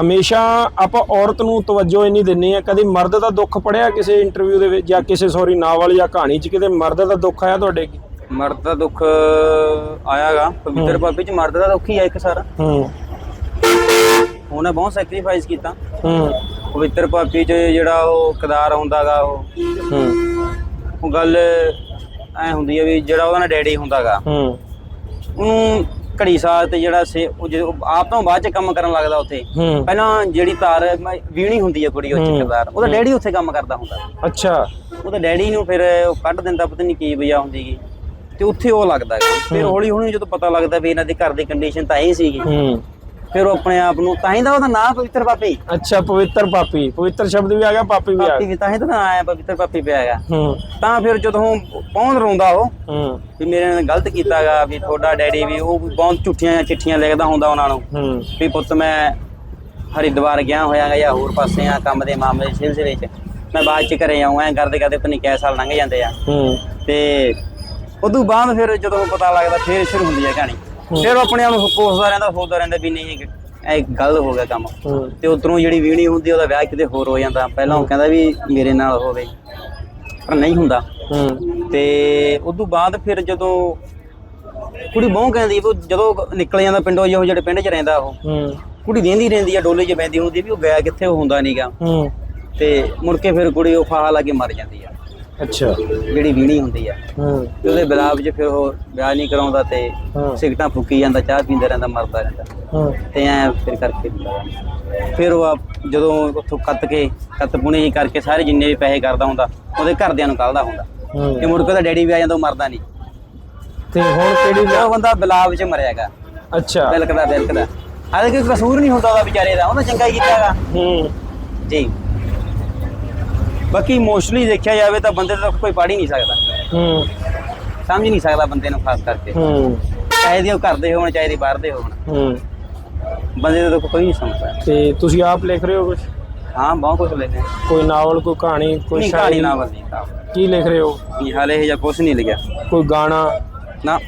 ਹਮੇਸ਼ਾ ਆਪਾਂ ਔਰਤ ਨੂੰ ਤਵੱਜੋ ਇੰਨੀ ਦਿੰਨੇ ਆ ਕਦੇ ਮਰਦ ਦਾ ਦੁੱਖ ਪੜਿਆ ਕਿਸੇ ਇੰਟਰਵਿਊ ਦੇ ਵਿੱਚ ਜਾਂ ਕਿਸੇ ਸੌਰੀ ਨਾਵਲ ਜਾਂ ਕਹਾਣੀ 'ਚ ਕਿਤੇ ਮਰਦ ਦਾ ਦੁੱਖ ਆਇਆ ਤੁਹਾਡੇ ਮਰਦ ਦਾ ਦੁੱਖ ਆਇਆਗਾ ਪਵਿੱਤਰ ਪਾਪੀ ਚ ਮਰਦ ਦਾ ਦੁੱਖ ਹੀ ਆ ਇੱਕ ਸਾਰਾ। ਹੂੰ। ਉਹਨੇ ਬਹੁਤ ਸੈਕਰੀਫਾਈਸ ਕੀਤਾ। ਹੂੰ। ਪਵਿੱਤਰ ਪਾਪੀ ਚ ਜਿਹੜਾ ਉਹ ਕਿਰਦਾਰ ਹੁੰਦਾਗਾ ਉਹ। ਹੂੰ। ਉਹ ਗੱਲ ਐ ਹੁੰਦੀ ਆ ਵੀ ਜਿਹੜਾ ਉਹਦਾ ਡੈਡੀ ਹੁੰਦਾਗਾ ਹੂੰ। ਉਹਨੂੰ ਘੜੀ ਸਾਥ ਤੇ ਜਿਹੜਾ ਸੇ ਉਹ ਜਦੋਂ ਆਪ ਤੋਂ ਬਾਅਦ ਚ ਕੰਮ ਕਰਨ ਲੱਗਦਾ ਉੱਥੇ। ਹੂੰ। ਪਹਿਲਾਂ ਜਿਹੜੀ ਤਾਰ ਮ- ਵੀਣੀ ਹੁੰਦੀ ਹੈ ਕੁੜੀ ਉਹ 'ਚ। ਕਿਰਦਾਰ ਉਹਦਾ ਡੈਡੀ ਉੱਥੇ ਕੰਮ ਕਰਦਾ ਹੁੰਦਾ। ਅੱਛਾ। ਉਹਦਾ ਡੈਡੀ ਨੂੰ ਫਿਰ ਉਹ ਕੱਢ ਦਿੰਦਾ ਪਤਾ ਨਹੀਂ ਕੀ ਵਜ੍ਹਾ ਹੁੰਦੀਗੀ ਤੇ ਉੱਥੇ ਉਹ ਲੱਗਦਾ ਗਾ। ਫਿਰ ਹੌਲੀ ਹੌਲੀ ਜਦੋਂ ਪਤਾ ਲੱਗਦਾ ਵੀ ਇਹਨਾਂ ਦੇ ਘਰ ਦੀ ਕੰਡੀਸ਼ਨ ਤਾਂ ਇਹ ਸੀਗੀ। ਹੂੰ। ਫਿਰ ਉਹ ਆਪਣੇ ਆਪ ਨੂੰ ਤਾਂ ਹੀ ਤਾਂ ਉਹਦਾ ਨਾਮ ਪਵਿੱਤਰ ਪਾਪੀ। ਅੱਛਾ ਪਵਿੱਤਰ ਪਾਪੀ। ਪਵਿੱਤਰ ਸ਼ਬਦ ਵੀ ਆ ਗਿਆ ਪਾਪੀ ਵੀ ਆ ਪਾਪੀ ਗਿਆ। ਵੀ ਤਾਂ ਹੀ ਤਾਂ ਨਾਂ ਆਇਆ ਪਵਿੱਤਰ ਪਾਪੀ ਪਿਆ ਹੈਗਾ। ਹੂੰ। ਤਾਂ ਫਿਰ ਜਦੋਂ ਪਹੁੰਚ ਰੋਂਦਾ ਉਹ ਹੂੰ। ਵੀ ਮੇਰੇ ਨਾਲ ਗਲਤ ਕੀਤਾਗਾ ਵੀ ਤੁਹਾਡਾ ਡੈਡੀ ਵੀ ਉਹ ਬਹੁਤ ਝੂਠੀਆਂ ਚਿੱਠੀਆਂ ਲਿਖਦਾ ਹੁੰਦਾ ਉਹਨਾਂ ਨੂੰ। ਹੂੰ। ਵੀ ਪੁੱਤ ਮੈਂ ਹਰਿਦੁਆਰ ਗਿਆ ਹੋਇਆਗਾ ਜਾਂ ਹੋਰ ਪਾਸੇ ਆ ਕੰਮ ਦੇ ਮਾਮਲੇ ਸਿਲਸਿਲੇ 'ਚ। ਮੈਂ ਬਾਅਦ 'ਚ ਘਰੇ ਆਉਂ ਐਂ ਕਰਦੇ ਕਰਦੇ ਪਤਾ ਨਹੀਂ ਕਿੰਨੇ ਸਾਲ ਲੰਘ ਜਾਂਦੇ ਆ। ਹੂੰ। ਤੇ ਉਦੋਂ ਬਾਅਦ ਫਿਰ ਜਦੋਂ ਪਤਾ ਲੱਗਦਾ ਫਿਰ ਸ਼ੁਰੂ ਹੁੰਦੀ ਹੈ ਕਹਾਣੀ। ਫਿਰ ਉਹ ਆਪਣੇ ਆਪ ਨੂੰ ਕੋਸਦਾ ਰਹਿੰਦਾ ਸੋਚਦਾ ਰਹਿੰਦਾ ਵੀ ਨਹੀਂ ਇਹ ਗਲਤ ਹੋ ਗਿਆ ਕੰਮ। ਤੇ ਉਧਰੋਂ ਜਿਹੜੀ ਵੀਣੀ ਹੁੰਦੀ ਉਹਦਾ ਵਿਆਹ ਕਿਤੇ ਹੋਰ ਹੋ ਜਾਂਦਾ। ਪਹਿਲਾਂ ਉਹ ਕਹਿੰਦਾ ਵੀ ਮੇਰੇ ਨਾਲ ਹੋਵੇ ਪਰ ਨਹੀਂ ਹੁੰਦਾ। ਤੇ ਉਦੋਂ ਬਾਅਦ ਫਿਰ ਜਦੋਂ ਕੁੜੀ ਬਹੁ ਕਹਿੰਦੀ ਉਹ ਜਦੋਂ ਨਿਕਲ ਜਾਂਦਾ ਪਿੰਡੋਂ ਜਿਹੋ ਜਿਹੜੇ ਪਿੰਡ 'ਚ ਰਹਿੰਦਾ ਉਹ। ਕੁੜੀ ਦੇਂਦੀ ਰਹਿੰਦੀ ਆ ਡੋਲੇ 'ਚ ਬੈੰਦੀ ਹੁੰਦੀ ਵੀ ਉਹ ਗਿਆ ਕਿੱਥੇ ਉਹ ਹੁੰਦਾ ਨਹੀਂਗਾ ਤੇ ਮੁੜ ਕੇ ਫਿਰ ਕੁੜੀ ਉਹ ਫਾਹਾ ਲਾ ਕੇ ਮਰ ਜਾਂਦੀ ਆ। ਅੱਛਾ। ਜਿਹੜੀ ਵੀਣੀ ਹੁੰਦੀ ਆ। ਹੂੰ। ਤੇ ਉਹਦੇ ਬਿਲਾਪ 'ਚ ਫਿਰ ਉਹ ਵਿਆਹ ਨਹੀਂ ਕਰਾਉਂਦਾ ਤੇ ਹਾਂ। ਸਿਗਟਾਂ ਫੁੱਕੀ ਜਾਂਦਾ ਚਾਹ ਪੀਂਦਾ ਰਹਿੰਦਾ ਮਰਦਾ ਰਹਿੰਦਾ। ਹੂੰ। ਤੇ ਐ ਫਿਰ ਕਰਕੇ ਹੁੰਦਾ ਵਾ। ਫਿਰ ਉਹ ਆਪ- ਜਦੋਂ ਉੱਥੋਂ ਕੱਤ ਕੇ ਕੱਤ ਪੁਣੇ ਜੀ ਕਰਕੇ ਸਾਰੇ ਜਿੰਨੇ ਵੀ ਪੈਸੇ ਕਰਦਾ ਹੁੰਦਾ ਉਹਦੇ ਘਰਦਿਆਂ ਨੂੰ ਕੱਲਦਾ ਹੁੰਦਾ। ਤੇ ਹੂੰ ਮੁੜ ਕੇ ਉਹਦਾ ਡੈਡੀ ਵੀ ਆ ਜਾਂਦਾ ਉਹ ਮਰਦਾ ਨਹੀਂ। ਤੇ ਹੁਣ ਕਿਹੜੀ ਉਹ ਬੰਦਾ ਬਿਲਾਪ 'ਚ ਮਰਿਆਗਾ ਅੱਛਾ। ਬਿਲਕਦਾ ਬਿਲਕਦਾ ਹਾਲੇ ਕੋਈ ਕਸੂਰ ਨਹੀਂ ਹੁੰਦਾ ਉਹਦਾ ਵਿਚਾਰੇ ਦਾ ਉਹਨੇ ਚੰਗਾ ਹੀ ਕੀਤਾਗਾ ਹੂੰ। ਜੀ। ਬਾਕੀ ਮੋਸਟਲੀ ਦੇਖਿਆ ਜਾਵੇ ਤਾਂ ਬੰਦੇ ਦਾ ਕੋਈ ਪੜ ਹੀ ਨਹੀਂ ਸਕਦਾ। ਹੂੰ। ਸਮਝ ਨਹੀਂ ਸਕਦਾ ਬੰਦੇ ਨੂੰ ਖਾਸ ਕਰਕੇ। ਹੂੰ। ਚਾਹੇ ਦੀ ਉਹ ਘਰ ਦੇ ਹੋਣ ਚਾਹੇ ਦੀ ਬਾਹਰ ਦੇ ਹੋਣ। ਹੂੰ। ਬੰਦੇ ਦਾ ਤਾਂ ਕੋਈ ਨਹੀਂ ਸਮਝਦਾ ਤੇ ਤੁਸੀਂ ਆਪ ਲਿਖ ਰਹੇ ਹੋ ਕੁਝ ਹਾਂ ਬਹੁਤ ਕੁਝ ਲਿਖਿਆ ਕੋਈ ਨਾਵਲ ਕੋਈ ਕਹਾਣੀ ਕੋਈ ਨਹੀਂ ਸ਼ਾਇਰੀ? ਨਾ ਬੰਦੀ ਤਾਂ ਕੀ ਲਿਖ ਰਹੇ ਹੋ? ਨਹੀਂ ਹਾਲੇ ਇਹ ਜਾਂ ਕੁਝ ਨਹੀਂ ਲਿਖਿਆ। ਕੋਈ ਗਾਣਾ? ਨਾ।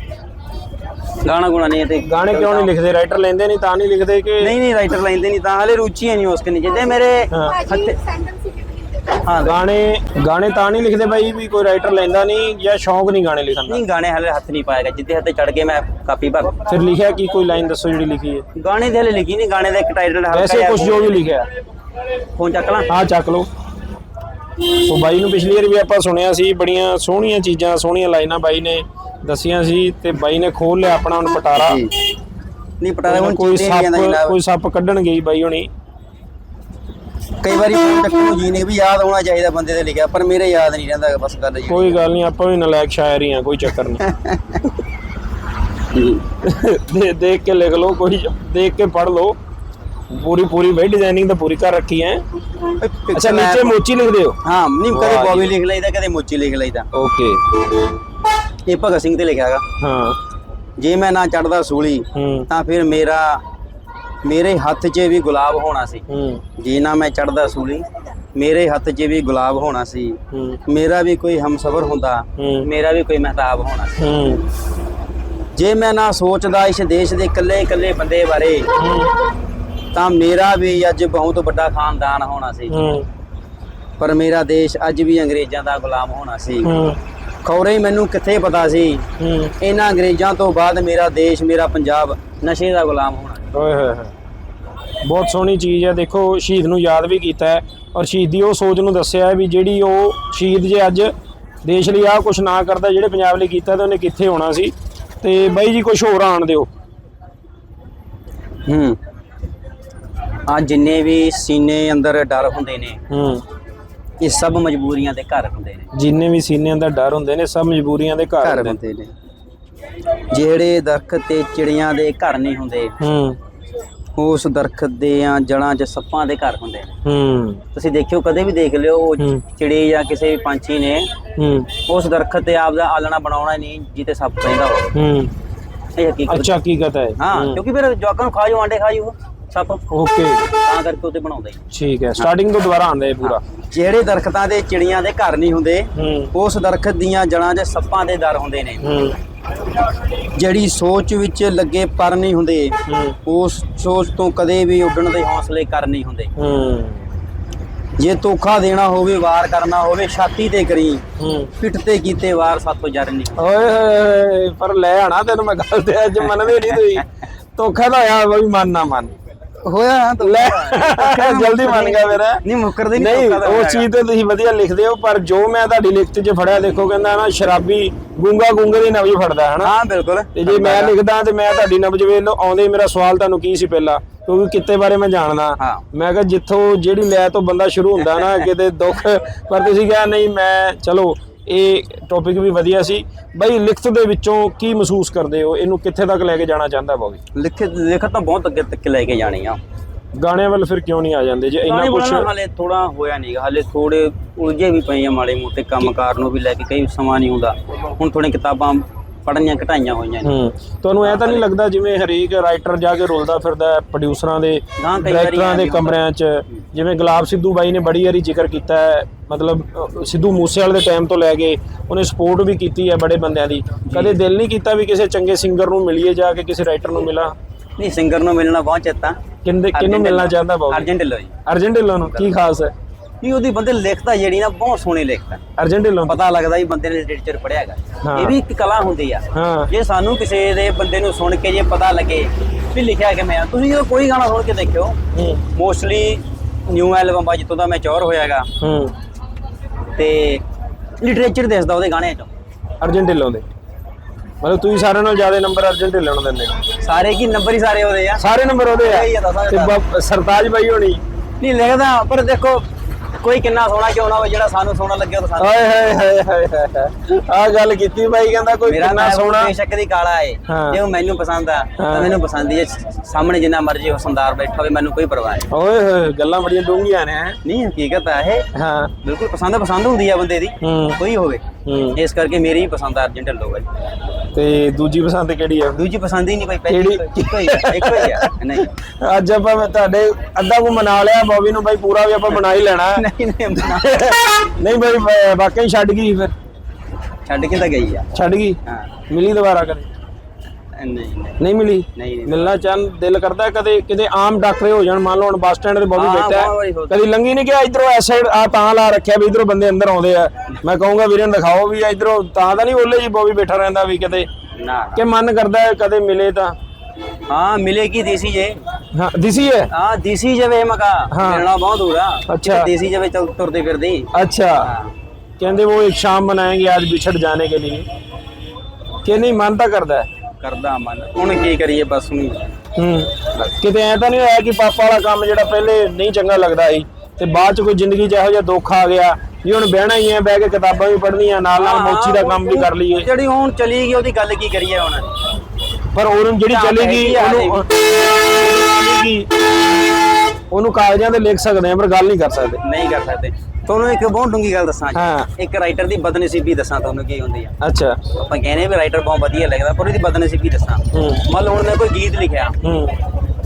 ਗਾਣਾ ਗੁਣਾ ਨਹੀਂ ਤੇ ਗਾਣੇ ਕਿਉਂ ਨਹੀਂ ਲਿਖਦੇ? ਰਾਈਟਰ ਲੈਂਦੇ ਨਹੀਂ ਤਾਂ ਨਹੀਂ ਲਿਖਦੇ ਕਿ ਨਹੀਂ ਨਹੀਂ ਰਾਈਟਰ ਲੈਂਦੇ ਨਹੀਂ ਤਾਂ ਹਾਲੇ ਰੁਚੀ ਹੈ ਨਹੀਂ ਉਸ ਕਨੀ ਜਿੱਦੇ ਮੇਰੇ ਹਾਂ ਗਾਣੇ ਗਾਣੇ ਤਾਂ ਨਹੀਂ ਲਿਖਦੇ ਬਾਈ ਵੀ ਕੋਈ ਰਾਈਟਰ ਲੈਂਦਾ ਨਹੀਂ ਜਾਂ ਸ਼ੌਂਕ ਨਹੀਂ ਗਾਣੇ ਲਿਖਣ ਦਾ। ਨਹੀਂ ਗਾਣੇ ਹਾਲੇ ਹੱਥ ਨਹੀਂ ਪਾਏਗਾ ਜਿੱਦੇ ਹੱਥੇ ਚੜ ਕੇ ਮੈਂ ਕਾਪੀ ਭਰ ਫਿਰ ਲਿਖਿਆ ਕੀ? ਕੋਈ ਲਾਈਨ ਦੱਸੋ ਜਿਹੜੀ ਲਿਖੀ ਹੈ। ਗਾਣੇ ਦੇ ਹਲੇ ਲਿਖੀ ਨਹੀਂ ਗਾਣੇ ਦਾ ਇੱਕ ਟਾਈਟਲ ਹਲਕਾ ਵੈਸੇ ਕੁਝ ਜੋ ਵੀ ਲਿਖਿਆ। ਫੋਨ ਚੱਕ ਲਾਂ। ਹਾਂ ਚੱਕ ਲਓ। ਉਹ ਬਾਈ ਨੂੰ ਪਿਛਲੀ ਵਾਰ ਵੀ ਆਪਾਂ ਸੁਣਿਆ ਸੀ ਬੜੀਆਂ ਸੋਹਣੀਆਂ ਚੀਜ਼ਾਂ ਸੋਹਣੀਆਂ ਲਾਈਨਾਂ ਬਾਈ ਨੇ ਦੱਸੀਆਂ ਸੀ ਤੇ ਬਾਈ ਨੇ ਖੋਲ ਲਿਆ ਆਪਣਾ ਹੁਣ ਪਟਾਰਾ। ਨਹੀਂ ਹੁਣ ਕੋਈ ਸੱਪ ਕੋਈ ਸੱਪ ਕੱਢਣ ਗਈ ਬਾਈ ਹੁਣੀ। ਕਈ ਵਾਰੀ ਨੂੰ ਜੀ ਨੇ ਵੀ ਯਾਦ ਹੋਣਾ ਚਾਹੀਦਾ ਬੰਦੇ ਤੇ ਲਿਖਿਆ ਪਰ ਮੇਰੇ ਯਾਦ ਨਹੀਂ ਰਹਿੰਦਾ ਬਸ ਗੱਲ ਜੀ। ਕੋਈ ਗੱਲ ਨਹੀਂ ਆਪਾਂ ਵੀ ਨਲਾਇਕ ਸ਼ਾਇਰ ਹੀ ਆ ਕੋਈ ਚੱਕਰ ਨਹੀਂ। ਦੇ ਦੇਖ ਕੇ ਲਿਖ ਲਓ ਕੋਈ ਦੇਖ ਕੇ ਪੜ੍ਹ ਲਓ। ਪੂਰੀ ਪੂਰੀ ਬਈ ਡਿਜ਼ਾਈਨਿੰਗ ਤਾਂ ਪੂਰੀ ਕਰ ਰੱਖੀ ਹੈ। ਅੱਛਾ ਨੀਚੇ ਮੋਚੀ ਲਿਖਦੇ ਹੋ? ਹਾਂ ਨਹੀਂ ਕਦੇ। ਬੋਬੀ ਲਿਖ ਲਈਦਾ ਕਦੇ ਮੋਚੀ ਲਿਖ ਲਈਦਾ। ਓਕੇ। ਇਹ ਭਗਤ ਸਿੰਘ ਤੇ ਲਿਖਿਆ ਹੈਗਾ। ਹਾਂ। ਜੇ ਮੈਂ ਨਾ ਚੜਦਾ ਸੂਲੀ ਤਾਂ ਫਿਰ ਮੇਰਾ ਮੇਰੇ ਹੱਥ 'ਚ ਵੀ ਗੁਲਾਬ ਹੋਣਾ ਸੀ। ਹੂੰ। ਜੇ ਨਾ ਮੈਂ ਚੜਦਾ ਸੂਲੀ। ਮੇਰੇ ਹੱਥ 'ਚ ਵੀ ਗੁਲਾਬ ਹੋਣਾ ਸੀ। ਹੂੰ। ਮੇਰਾ ਵੀ ਕੋਈ ਹਮਸਫਰ ਹੁੰਦਾ। ਹੂੰ। ਮੇਰਾ ਵੀ ਕੋਈ ਮਹਿਤਾਬ ਹੋਣਾ ਸੀ। ਹੂੰ। ਜੇ ਮੈਂ ਨਾ ਸੋਚਦਾ ਇਸ ਦੇਸ਼ ਦੇ ਇਕੱਲੇ ਇਕੱਲੇ ਬੰਦੇ ਬਾਰੇ ਤਾਂ ਮੇਰਾ ਵੀ ਅੱਜ ਬਹੁਤ ਵੱਡਾ ਖਾਨਦਾਨ ਹੋਣਾ ਸੀ। ਹੂੰ। ਪਰ ਮੇਰਾ ਦੇਸ਼ ਅੱਜ ਵੀ ਅੰਗਰੇਜ਼ਾਂ ਦਾ ਗੁਲਾਮ ਹੋਣਾ ਸੀ। ਹੂੰ। ਖੌਰੇ ਮੈਨੂੰ ਕਿੱਥੇ ਪਤਾ ਸੀ? ਹੂੰ। ਇਹਨਾਂ ਅੰਗਰੇਜ਼ਾਂ ਤੋਂ ਬਾਅਦ ਮੇਰਾ ਦੇਸ਼ ਮੇਰਾ ਪੰਜਾਬ ਨਸ਼ੇ ਦਾ ਗੁਲਾਮ ਹੋਣਾ ਓਏ ਹੋਏ ਹੋਏ। ਬਹੁਤ ਸੋਹਣੀ ਚੀਜ਼ ਹੈ। ਦੇਖੋ ਸ਼ਹੀਦ ਨੂੰ ਯਾਦ ਵੀ ਕੀਤਾ ਹੈ। ਔਰ ਸ਼ਹੀਦ ਦੀ ਉਹ ਸੋਚ ਨੂੰ ਦੱਸਿਆ ਹੈ ਵੀ ਜਿਹੜੀ ਉਹ ਸ਼ਹੀਦ ਜੇ ਅੱਜ ਦੇਸ਼ ਲਈ ਆ ਕੁਝ ਨਾ ਕਰਦਾ ਜਿਹੜੇ ਪੰਜਾਬ ਲਈ ਕੀਤਾ ਤਾਂ ਉਹਨੇ ਕਿੱਥੇ ਹੋਣਾ ਸੀ। ਤੇ ਬਾਈ ਜੀ ਕੁਝ ਹੋਰ ਆਣ ਦਿਓ। ਹੂੰ। ਆ ਜਿੰਨੇ ਵੀ ਸੀਨੇ ਅੰਦਰ ਡਰ ਹੁੰਦੇ ਨੇ ਹੂੰ। ਇਹ ਸਭ ਮਜਬੂਰੀਆਂ ਦੇ ਘਰ ਹੁੰਦੇ ਨੇ। ਜਿੰਨੇ ਵੀ ਸੀਨਿਆਂ ਦਾ ਡਰ ਹੁੰਦੇ ਨੇ ਸਭ ਮਜਬੂਰੀਆਂ ਦੇ ਘਰ ਘਰ ਹੁੰਦੇ ਨੇ। ਜਿਹੜੇ ਦਰਖਤ ਤੇ ਚਿੜੀਆਂ ਦੇ ਘਰ ਨਹੀਂ ਹੁੰਦੇ ਹੂੰ। ਉਸ ਦਰਖਤ ਦੇ ਆ ਜੜਾਂ 'ਚ ਸੱਪਾਂ ਦੇ ਘਰ ਹੁੰਦੇ। ਨੇ ਹੂੰ। ਤੁਸੀਂ ਦੇਖਿਓ ਕਦੇ ਵੀ ਦੇਖ ਲਿਓ ਉਹ ਹੂੰ। ਚਿੜੀ ਜਾਂ ਕਿਸੇ ਵੀ ਪੰਛੀ ਨੇ ਹੂੰ। ਉਸ ਦਰਖਤ ਤੇ ਆਪਦਾ ਆਲਣਾ ਬਣਾਉਣਾ ਨਹੀਂ ਜਿੱਤੇ ਸੱਪ ਪੈਂਦਾ ਹੋਵੇ। ਹੂੰ। ਇਹ ਹਕੀਕਤ ਅੱਛਾ ਹਕੀਕਤ ਹੈ। ਹਾਂ ਹੂੰ। ਕਿਉਂਕਿ ਫਿਰ ਜਵਾਕਾਂ ਨੂੰ ਖਾ ਜਾਓ ਆਂਡੇ ਖਾ ਜਾਓ ਸੱਪ ਓਕੇ ਤਾਂ ਕਰਕੇ ਉਹਤੇ ਬਣਾਉਂਦੇ। ਠੀਕ ਹੈ ਸਟਾਰਟਿੰਗ ਤੋਂ ਦੁਬਾਰਾ ਆਂਦਾ ਇਹ ਪੂਰਾ। ਜਿਹੜੇ ਦਰਖਤਾਂ ਦੇ ਚਿੜੀਆਂ ਦੇ ਘਰ ਨਹੀਂ ਹੁੰਦੇ ਹੂੰ। ਉਸ ਦਰਖਤ ਦੀਆਂ ਜੜਾਂ 'ਚ ਸੱਪਾਂ ਦੇ ਦਰ ਹੁੰਦੇ ਨੇ। ਹੂੰ। ਜਿਹੜੀ ਸੋਚ ਵਿੱਚ ਲੱਗੇ ਪਰ ਨਹੀਂ ਹੁੰਦੇ ਹੂੰ। ਉਸ ਸੋਚ ਤੋਂ ਕਦੇ ਵੀ ਉੱਡਣ ਦੇ ਹੌਸਲੇ ਕਰ ਨਹੀਂ ਹੁੰਦੇ। ਹੂੰ। ਜੇ ਧੋਖਾ ਦੇਣਾ ਹੋਵੇ ਵਾਰ ਕਰਨਾ ਹੋਵੇ ਛਾਤੀ ਤੇ ਕਰੀ ਹੂੰ। ਪਿੱਠ ਤੇ ਕੀਤੇ ਵਾਰ ਸਾਥੋਂ ਜਰ ਨਹੀਂ। ਓਏ ਹੋਏ ਹੋਏ, ਪਰ ਲੈ ਆਣਾ ਤੈਨੂੰ ਮੈਂ ਗੱਲ ਤੇ ਅੱਜ ਮੰਨਦੇ ਨਹੀਂ ਤੁਸੀਂ। ਧੋਖਾ ਤਾਂ ਹੋਇਆ ਬਈ ਮੰਨ ਨਾ ਮੰਨ। ਹੋਇਆ ਲੈ ਜਲਦੀ ਮੰਨ ਗਿਆ ਮੇਰਾ ਨਹੀਂ ਮੁੱਕਰਦੇ ਨਹੀਂ ਤਾਂ ਉਹ। ਚੀਜ਼ ਤੇ ਤੁਸੀਂ ਵਧੀਆ ਲਿਖਦੇ ਹੋ ਪਰ ਜੋ ਮੈਂ ਤੁਹਾਡੀ ਲਿਖਤ 'ਚ ਫੜਿਆ ਦੇਖੋ ਕਹਿੰਦਾ ਨਾ ਸ਼ਰਾਬੀ ਗੂੰਗਾ ਗੂੰਗੇ ਦੀ ਨਬਜ਼ ਫੜਦਾ ਹੈ ਨਾ ਹਾਂ ਬਿਲਕੁਲ। ਤੇ ਜੇ ਮੈਂ ਲਿਖਦਾ ਤੇ ਮੈਂ ਤੁਹਾਡੀ ਨਬਜ਼ ਵੇਖ ਲਓ ਆਉਂਦੇ ਮੇਰਾ ਸਵਾਲ ਤੁਹਾਨੂੰ ਕੀ ਸੀ ਪਹਿਲਾਂ? ਕਿਉਂਕਿ ਕਿੱਤੇ ਬਾਰੇ ਮੈਂ ਜਾਣਦਾ। ਹਾਂ। ਮੈਂ ਕਿਹਾ ਜਿੱਥੋਂ ਜਿਹੜੀ ਲੈ ਤੋਂ ਬੰਦਾ ਸ਼ੁਰੂ ਹੁੰਦਾ ਨਾ ਕਿਤੇ ਦੁੱਖ ਪਰ ਤੁਸੀਂ ਕਿਹਾ ਨਹੀਂ ਮੈਂ ਚਲੋ ਇਹ ਟੌਪਿਕ ਵੀ ਵਧੀਆ ਸੀ। ਬਈ ਲਿਖਤ ਦੇ ਵਿੱਚੋਂ ਕੀ ਮਹਿਸੂਸ ਕਰਦੇ ਹੋ? ਇਹਨੂੰ ਕਿੱਥੇ ਤੱਕ ਲੈ ਕੇ ਜਾਣਾ ਚਾਹੁੰਦਾ ਬੋਗੀ ਲਿਖਤ ਲਿਖਤ ਤਾਂ ਬਹੁਤ ਅੱਗੇ ਤੱਕ ਲੈ ਕੇ ਜਾਣੀ ਆ। ਗਾਣਿਆਂ ਵੱਲ ਫਿਰ ਕਿਉਂ ਨਹੀਂ ਆ ਜਾਂਦੇ? ਜੇ ਇੰਨਾ ਗਾਣੇ ਕੁਝ ਹਾਲੇ ਥੋੜਾ ਹੋਇਆ ਨਹੀਂਗਾ ਹਾਲੇ ਥੋੜੇ ਉਲਝੇ ਵੀ ਪਏ ਆ ਮਾੜੇ ਮੋਟੇ ਕੰਮਕਾਰ ਨੂੰ ਵੀ ਲੈ ਕੇ ਕਈ ਸਮਾਂ ਨਹੀਂ ਹੁੰਦਾ। ਹੁਣ ਥੋੜੀ ਕਿਤਾਬਾਂ ਪੜ੍ਹਨੀਆਂ ਘਟਾਈਆਂ ਹੋਈਆਂ ਨੇ। ਤੁਹਾਨੂੰ ਐ ਤਾਂ ਨਹੀਂ ਲੱਗਦਾ ਜਿਵੇਂ ਹਰੇਕ ਰਾਈਟਰ ਜਾ ਕੇ ਰੋਲਦਾ ਫਿਰਦਾ ਹੈ ਪ੍ਰੋਡਿਊਸਰਾਂ ਦੇ ਡਾਇਰੈਕਟਰਾਂ ਦੇ। ਕਮਰਿਆਂ 'ਚ? ਜਿਵੇਂ ਗੁਲਾਬ ਸਿੱਧੂ ਬਾਈ ਨੇ ਬੜੀ ਵਾਰੀ ਜ਼ਿਕਰ ਕੀਤਾ ਹੈ ਮਤਲਬ ਸਿੱਧੂ ਮੂਸੇਵਾਲੇ ਦੇ ਟਾਈਮ ਤੋਂ ਲੈ ਕੇ ਉਹਨੇ ਸਪੋਰਟ ਵੀ ਕੀਤੀ ਹੈ ਬੜੇ ਬੰਦਿਆਂ ਦੀ। ਕਦੇ ਦਿਲ ਨਹੀਂ ਕੀਤਾ ਵੀ ਕਿਸੇ ਚੰਗੇ ਸਿੰਗਰ ਨੂੰ ਮਿਲੀਏ ਜਾ ਕੇ ਕਿਸੇ ਰਾਈਟਰ ਨੂੰ ਮਿਲਾਂ। ਨਹੀਂ ਸਿੰਗਰ ਨੂੰ ਮਿਲਣਾ ਬਹੁਤ ਚੇਤਾ ਕਿੰਦੇ ਕਿਹਨੂੰ ਮਿਲਣਾ ਚਾਹੁੰਦਾ ਬਾਬੂ ਅਰਜਨ ਢਿੱਲੋਂ ਜੀ। ਅਰਜਨ ਢਿੱਲੋਂ ਨੂੰ ਕੀ ਖਾਸ ਹੈ? ਨਹੀਂ ਉਹਦੀ ਬੰਦੇ ਲਿਖਤਾ ਜਿਹੜੀ ਨਾ ਬਹੁਤ ਸੋਹਣੀ ਲਿਖਤਾ ਅਰਜਨ ਢਿੱਲੋਂ ਪਤਾ ਲੱਗਦਾ ਵੀ ਬੰਦੇ ਨੇ ਲਿਟਰੇਚਰ ਪੜ੍ਹਿਆ ਹੈਗਾ। ਇਹ ਵੀ ਇੱਕ ਕਲਾ ਹੁੰਦੀ ਆ। ਜੇ ਸਾਨੂੰ ਕਿਸੇ ਦੇ ਬੰਦੇ ਨੂੰ ਸੁਣ ਕੇ ਜੇ ਪਤਾ ਲੱਗੇ ਵੀ ਲਿਖਿਆ ਕਿਵੇਂ ਆ ਤੁਸੀਂ ਜਦੋਂ ਕੋਈ ਗਾਣਾ ਸੁਣ ਕੇ ਦੇਖਿਓ। ਮੋਸਟਲੀ ਨਿਊ ਐਲਬਮ ਆ ਜਿੱਤੋਂ ਦਾ ਮੈਂ ਚੌਰ ਹੋਇਆਗਾ। ਹੂੰ। ਤੇ ਲਿਟਰੇਚਰ ਦਿਸਦਾ ਉਹਦੇ ਗਾਣਿਆਂ 'ਚ। ਅਰਜਨ ਢਿੱਲੋਂ ਦੇ। ਮਤਲਬ ਤੁਸੀਂ ਸਾਰਿਆਂ ਨਾਲੋਂ ਜ਼ਿਆਦਾ ਨੰਬਰ ਅਰਜਨ ਢਿੱਲੋਂ ਨੂੰ ਦਿੰਦੇ ਹੋ। ਸਾਰੇ ਕੀ ਨੰਬਰ ਹੀ ਸਾਰੇ ਉਹਦੇ ਆ? ਸਾਰੇ ਨੰਬਰ ਉਹਦੇ ਆ। ਤੇ ਸਰਤਾਜ ਬਾਈ ਹੋਣੀ। ਨਹੀਂ ਲਿਖਦਾ ਪਰ ਦੇਖੋ ਕੋਈ ਕਿੰਨਾ ਸੋਹਣਾ ਕਿਉਂ ਨਾ ਹੋਵੇ ਜਿਹੜਾ ਸਾਨੂੰ ਸੋਹਣਾ ਲੱਗਿਆ ਤਾਂ ਸਾਨੂੰ ਹਾਏ ਹਾਏ ਹਾਏ ਹਾਏ ਆ ਗੱਲ ਕੀਤੀ ਬਾਈ ਕਹਿੰਦਾ ਕੋਈ ਮੇਰਾ ਕਿੰਨਾ ਨਾਮ ਸੋਹਣਾ। ਬੇਸ਼ੱਕ ਦੀ ਕਾਲਾ ਏ। ਹਾਂ। ਜੇ ਉਹ ਮੈਨੂੰ ਪਸੰਦ ਆ ਹਾਂ। ਤਾਂ ਮੈਨੂੰ ਪਸੰਦ ਹੀ ਹੈ ਸਾਹਮਣੇ ਜਿੰਨਾ ਮਰਜ਼ੀ ਹੁਸਨਦਾਰ ਬੈਠਾ ਹੋਵੇ ਮੈਨੂੰ ਕੋਈ ਪਰਵਾਹ ਨਹੀਂ। ਓਏ ਹੋਏ ਗੱਲਾਂ ਬੜੀਆਂ ਡੂੰਘੀਆਂ ਨੇ ਹੈਂ। ਨਹੀਂ ਹਕੀਕਤ ਆ ਇਹ। ਹਾਂ। ਬਿਲਕੁਲ ਪਸੰਦ ਪਸੰਦ ਹੁੰਦੀ ਆ ਬੰਦੇ ਦੀ। ਹੂੰ। ਕੋਈ ਹੋਵੇ। ਹੂੰ। ਇਸ ਕਰਕੇ ਮੇਰੀ ਹੀ ਪਸੰਦ ਅਰਜਨ ਢਿੱਲੋਂ ਬਾਈ। ਤੇ ਦੂਜੀ ਪਸੰਦ ਕਿਹੜੀ ਆ? ਦੂਜੀ ਪਸੰਦ ਹੀ ਨਹੀਂ ਕੋਈ ਪਹਿਲੀ ਕਿਹੜੀ? ਇੱਕੋ ਹੀ ਆ ਇੱਕੋ ਹੀ ਆ। ਨਹੀਂ। ਅੱਜ ਆਪਾਂ ਮੈਂ ਤੁਹਾਡੇ ਅੱਧਾ ਕੋ ਮਨਾ ਲਿਆ ਬੋਬੀ ਨੂੰ ਬਾਈ ਪੂਰਾ ਵੀ ਆਪਾਂ ਬਣਾ ਹੀ ਲੈਣਾ। ਨਹੀਂ ਨਹੀਂ ਨਾ। ਨਹੀਂ ਬਾਈ ਵਾ- ਵਾਕਈ ਛੱਡ ਗਈ ਫਿਰ। ਛੱਡ ਕੇ ਤਾਂ ਗਈ ਆ। ਛੱਡ ਗਈ? ਹਾਂ। ਮਿਲੀ ਦੁਬਾਰਾ ਕਦੇ? ਨਹੀਂ ਨਹੀਂ ਨਹੀਂ ਮਿਲੀ ਨਹੀਂ ਨਹੀਂ ਮਿਲਣਾ ਚਾਹਨ ਦਿਲ ਕਰਦਾ ਹੈ ਕਦੇ ਕਿਤੇ ਆਮ ਡਾਕਰੇ ਹੋ ਜਾਣ ਮੰਨ ਲਓ ਹੁਣ ਬੱਸ ਸਟੈਂਡ ਤੇ ਬੋਬੀ ਹਾਂ, ਬੈਠਾ ਬਹੁਤ ਵਾਰੀ ਹੈ ਹੁੰਦਾ। ਕਦੀ ਲੰਗੀ ਨਹੀਂ ਕਿ ਇਧਰੋਂ ਐ ਸਾਈਡ ਆ ਤਾਂ ਲਾ ਰੱਖਿਆ ਵੀ ਇਧਰੋਂ ਬੰਦੇ ਅੰਦਰ ਆਉਂਦੇ ਆ ਮੈਂ ਕਹੂੰਗਾ ਵੀਰੇ ਨੂੰ ਦਿਖਾਓ ਵੀ ਇਧਰੋਂ ਤਾਂ ਤਾਂ ਨਹੀਂ ਬੋਲੇ ਜੀ ਬੋਬੀ ਬੈਠਾ ਰਹਿੰਦਾ ਵੀ ਕਿਤੇ ਨਾ ਕਿ ਮਨ ਕਰਦਾ ਹੈ ਕਦੇ ਮਿਲੇ ਤਾਂ ਹਾਂ ਮਿਲੇਗੀ ਦੇਸੀ ਜੇ ਹਾਂ ਦਿਸੀ ਹੈ ਹਾਂ ਦੇਸੀ ਜਵੇ ਮਗਾ ਹਾਂ। ਮਿਲਣਾ ਬਹੁਤ ਦੂਰ ਆ ਅੱਛਾ। ਦੇਸੀ ਜਵੇ ਚਲ ਤੁਰਦੇ ਫਿਰਦੇ अच्छा कहते वो एक शाम मनाएंगे आज बिछड़ जाने के लिए कि नहीं मानता करता है ਕਰਦਾ ਮਨ। ਹੁਣ ਕੀ ਕਰੀਏ ਬਸ ਹੁਣ ਹੂੰ। ਕਿਤੇ ਐ ਤਾਂ ਨਹੀਂ ਹੋਇਆ ਕਿ ਪਾਪਾ ਵਾਲਾ ਕੰਮ ਜਿਹੜਾ ਪਹਿਲੇ ਨਹੀਂ ਚੰਗਾ ਲੱਗਦਾ ਸੀ ਤੇ ਬਾਅਦ ਚ ਕੋਈ ਜ਼ਿੰਦਗੀ 'ਚ ਇਹੋ ਜਿਹਾ ਦੁੱਖ ਆ ਗਿਆ ਵੀ ਹੁਣ ਬਹਿਣਾ ਹੀ ਹੈ ਬਹਿ ਕੇ ਕਿਤਾਬਾਂ ਵੀ ਪੜ੍ਹਨੀਆਂ ਨਾਲ ਨਾਲ ਮੋਚੀ ਦਾ ਕੰਮ ਵੀ ਕਰ ਲਈਏ। ਜਿਹੜੀ ਹੁਣ ਚਲੀ ਗਈ ਉਹਦੀ ਗੱਲ ਕੀ ਕਰੀਏ ਹੁਣ? ਪਰ ਉਹਨੂੰ ਜਿਹੜੀ ਗਈ ਉਹਨੂੰ ਚਲੀ ਗਈ, ਉਹਨੂੰ ਕਾਗਜ਼ਾਂ ਤੇ ਲਿਖ ਸਕਦੇ ਆ ਪਰ ਗੱਲ ਨਹੀਂ ਕਰ ਸਕਦੇ। ਨਹੀਂ ਕਰ ਸਕਦੇ। ਤੁਹਾਨੂੰ ਇੱਕ ਬਹੁਤ ਡੂੰਗੀ ਗੱਲ ਦੱਸਾਂ ਹਾਂ। ਇੱਕ ਰਾਈਟਰ ਦੀ ਬਦਨਸੀਬੀ ਦੱਸਾਂ ਤੁਹਾਨੂੰ ਕੀ ਹੁੰਦੀ ਆ। ਅੱਛਾ। ਆਪਾਂ ਕਹਿੰਦੇ ਵੀ ਰਾਈਟਰ ਬਹੁਤ ਵਧੀਆ ਲੱਗਦਾ ਪਰ ਉਹਦੀ ਬਦਨਸੀਬੀ ਦੱਸਾਂ। ਹੂੰ। ਮੰਨ ਲਓ ਹੁਣ ਮੈਂ ਕੋਈ ਗੀਤ ਲਿਖਿਆ। ਹੂੰ।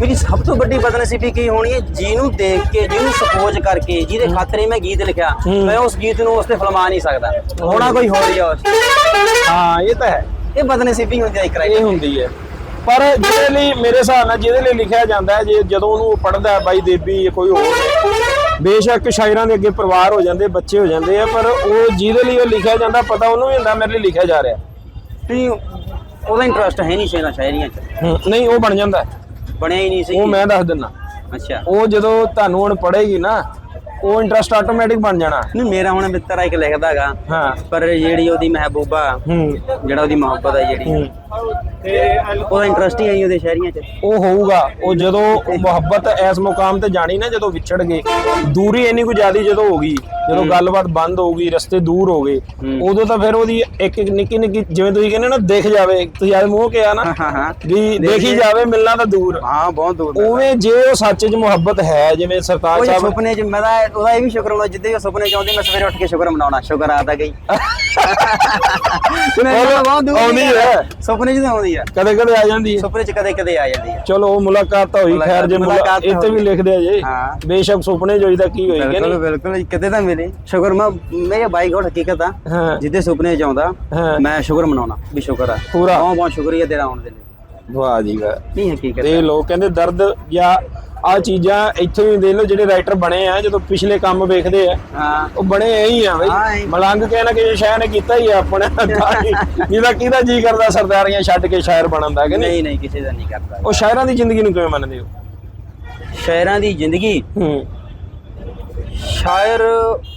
ਮੇਰੀ ਸਭ ਤੋਂ ਵੱਡੀ ਬਦਨਸੀਬੀ ਕੀ ਹੋਣੀ ਹੈ? ਜਿਹਨੂੰ ਦੇਖ ਕੇ ਜਿਹਨੂੰ ਸਪੋਜ਼ ਕਰਕੇ ਜਿਹਦੇ ਖਾਤਰ ਹੀ ਮੈਂ ਗੀਤ ਲਿਖਿਆ ਹੂੰ। ਮੈਂ ਉਸ ਗੀਤ ਨੂੰ ਉਸ ਤੇ ਫਿਲਮਾ ਨਹੀਂ ਸਕਦਾ। ਹੋਣਾ ਕੋਈ ਹੋਰ ਹੀ ਆ ਉਸ। ਹਾਂ ਇਹ ਤਾਂ ਹੈ। ਇਹ ਬਦਨਸੀਬੀ ਹੁੰਦੀ ਹੈ ਇੱਕ ਇਹ ਹੁੰਦੀ ਹੈ। ਪਰ ਜਿਹਦੇ ਲਈ ਮੇਰੇ ਹਿਸਾਬ ਨਾਲ ਜਿਹਦੇ ਲਈ ਲਿਖਿਆ ਜਾਂਦਾ ਹੈ ਜੇ ਜਦੋਂ ਉਹਨੂੰ ਪੜਦਾ ਹੈ ਬਾਈ ਦੇਬੀ ਜਾਂ ਕੋਈ ਹੋਰ ਬੇਸ਼ੱਕ ਸ਼ਾਇਰਾਂ ਦੇ ਅੱਗੇ ਪਰਿਵਾਰ ਹੋ ਜਾਂਦੇ ਬੱਚੇ ਹੋ ਜਾਂਦੇ ਆ ਪਰ ਉਹ ਜਿਹਦੇ ਲਈ ਉਹ ਲਿਖਿਆ ਜਾਂਦਾ ਪਤਾ ਉਹਨੂੰ ਵੀ ਹੁੰਦਾ ਮੇਰੇ ਲਈ ਲਿਖਿਆ ਜਾ ਰਿਹਾ। ਨਹੀਂ ਉਹਦਾ ਇੰਟਰਸਟ ਹੈ ਨਹੀਂ ਸ਼ੇਰਾਂ ਸ਼ਾਇਰੀਆਂ 'ਚ। ਹੂੰ, ਨਹੀਂ ਉਹ ਬਣ ਜਾਂਦਾ। ਹੈ। ਬਣਿਆ ਹੀ ਨਹੀਂ ਸੀ ਉਹ ਮੈਂ ਦੱਸ ਦਿੰਦਾ ਅੱਛਾ। ਉਹ ਜਦੋਂ ਤੁਹਾਨੂੰ ਹੁਣ ਪੜੇਗੀ ਨਾ ਉਹ ਇੰਟਰਸਟ ਆਟੋਮੈਟਿਕ ਬਣ ਜਾਣਾ। ਨਹੀਂ ਮੇਰਾ ਹੁਣ ਮਿੱਤਰ ਆ ਇੱਕ ਲਿਖਦਾ ਹੈਗਾ। ਹਾਂ। ਪਰ ਜਿਹੜੀ ਉਹਦੀ ਮਹਿਬੂਬਾ ਹੂੰ। ਜਿਹੜਾ ਉਹਦੀ ਮੁਹੱਬਤ ਹੈ ਜਿਹੜੀ। ਉਹਦਾ ਇੰਟਰਸਟ ਹੀ ਹੈ ਉਹਦੇ ਸ਼ਾਇਰੀਆਂ 'ਚ। ਉਹ ਹੋਊਗਾ। ਉਹ ਜਦੋਂ ਮੁਹੱਬਤ ਇਸ ਮੁਕਾਮ ਤੇ ਜਾਣੀ ਨਾ ਜਦੋਂ ਵਿਛੜ ਗਏ ਦੂਰੀ ਇੰਨੀ ਕੁ ਜ਼ਿਆਦੀ ਜਦੋਂ ਹੋ ਗਈ ਜਦੋਂ ਗੱਲਬਾਤ ਬੰਦ ਹੋ ਗਈ ਰਸਤੇ ਦੂਰ ਹੋ ਗਏ। ਉਦੋਂ ਤਾਂ ਫਿਰ ਉਹਦੀ ਇੱਕ ਇੱਕ ਨਿੱਕੀ ਨਿੱਕੀ ਜਿਵੇਂ ਤੁਸੀਂ ਕਹਿੰਦੇ ਨਾ ਦਿਖ ਜਾਵੇ। ਤੁਸੀਂ ਆਏ ਮੂੰਹ ਕਿਹਾ ਨਾ ਹਾਂ ਹਾਂ ਵੀ ਦੇਖੀ ਜਾਵੇ ਮਿਲਣਾ ਤਾਂ ਦੂਰ। ਹਾਂ ਬਹੁਤ ਦੂਰ। ਉਵੇਂ ਜੇ ਉਹ ਸੱਚ 'ਚ ਮੁਹੱਬਤ ਹੈ ਜਿਵੇਂ ਸਰਤਾਜ ਜੇ ਸਾਹਿਬ ਸੁਪਨੇ 'ਚ ਮੈਂ ਤਾਂ ਉਹਦਾ ਇਹ ਵੀ ਸ਼ੁਕਰ ਹੋਣਾ ਜਿੱਦੇ ਉਹ ਸੁਪਨੇ 'ਚ ਆਉਂਦੀ ਮੈਂ ਸਵੇਰੇ ਉੱਠ ਕੇ ਸ਼ੁਕਰ ਮਨਾਉਣਾ ਸ਼ੁਕਰ ਆਦਾ ਗਈ। ਸੁਪਨੇ 'ਚ ਤਾਂ ਬਹੁਤ ਦੂਰ ਆਉਂਦੀ ਹੈ। ਸੁਪਨੇ 'ਚ ਤਾਂ ਆਉਂਦੀ ਆ। ਕਦੇ ਕਦੇ ਆ ਜਾਂਦੀ ਹੈ। ਸੁਪਨੇ 'ਚ ਕਦੇ ਕਦੇ ਆ ਜਾਂਦੀ ਆ। ਚਲੋ ਉਹ ਮੁਲਾਕਾਤ ਤਾਂ ਹੋਈ ਖੈਰ ਜੇ ਮੁਲਾ- ਮੁਲਾਕਾਤ ਇੱਥੇ ਵੀ। ਲਿਖਦੇ ਆ ਜੇ। ਹਾਂ। ਬੇਸ਼ੱਕ ਸੁਪਨੇ ਜੋਈ ਦਾ ਕੀ ਹੋਈ ਕਿ ਬਿਲਕੁਲ ਨਹੀਂ? ਬਿਲਕੁਲ ਕਿਤੇ ਤਾਂ ਮਿਲੇ। ਸ਼ੁਕਰ ਮੈਂ ਮੇਰੇ ਬਾਈ ਕੋਲ ਹਕੀਕਤ ਆ। ਹਾਂ। ਜਿੱਦੇ ਸੁਪਨੇ 'ਚ ਆਉਂਦਾ ਹਾਂ। ਮੈਂ ਸ਼ੁਕਰ ਮਨਾਉਣਾ ਵੀ ਸ਼ੁਕਰ ਆ। ਪੂਰਾ। ਬਹੁਤ ਬਹੁਤ ਸ਼ੁਕਰੀਆ ਤੇਰਾ ਆਉਣ ਦੇ ਲਈ। ਵਾਹ ਜੀ ਵਾਹ। ਨਹੀਂ ਹਕੀਕਤ ਤੇ ਲੋਕ ਕਹਿੰਦੇ ਦਰਦ ਜਾਂ ਆ ਚੀਜ਼ਾਂ ਇੱਥੇ ਵੀ ਦੇਖ ਲਓ ਜਿਹੜੇ ਰਾਈਟਰ ਬਣੇ ਆ ਜਦੋਂ ਪਿਛਲੇ ਕੰਮ ਵੇਖਦੇ ਆ ਹਾਂ। ਉਹ ਬਣੇ ਐ ਹੀ ਆ ਬਈ। ਹਾਂ, ਹੀ। ਮਲੰਗ ਨਾ ਕਿਸੇ ਸ਼ਾਇਰ ਨੇ ਕੀਤਾ ਹੀ ਆ ਆਪਣੇ। ਜਿਹਦਾ ਕਿਹਦਾ ਜੀ ਕਰਦਾ ਸਰਦਾਰੀਆਂ ਛੱਡ ਕੇ ਸ਼ਾਇਰ ਬਣਨ ਦਾ ਕਿ ਨਹੀਂ ਨਹੀਂ? ਕਿਸੇ ਦਾ ਨਹੀਂ ਕਰਦਾ। ਉਹ ਸ਼ਾਇਰਾਂ ਦੀ ਜ਼ਿੰਦਗੀ ਨੂੰ ਕਿਵੇਂ ਮੰਨਦੇ ਹੋ? ਸ਼ਾਇਰਾਂ ਦੀ ਜ਼ਿੰਦਗੀ? ਹੂੰ। ਸ਼ਾਇਰ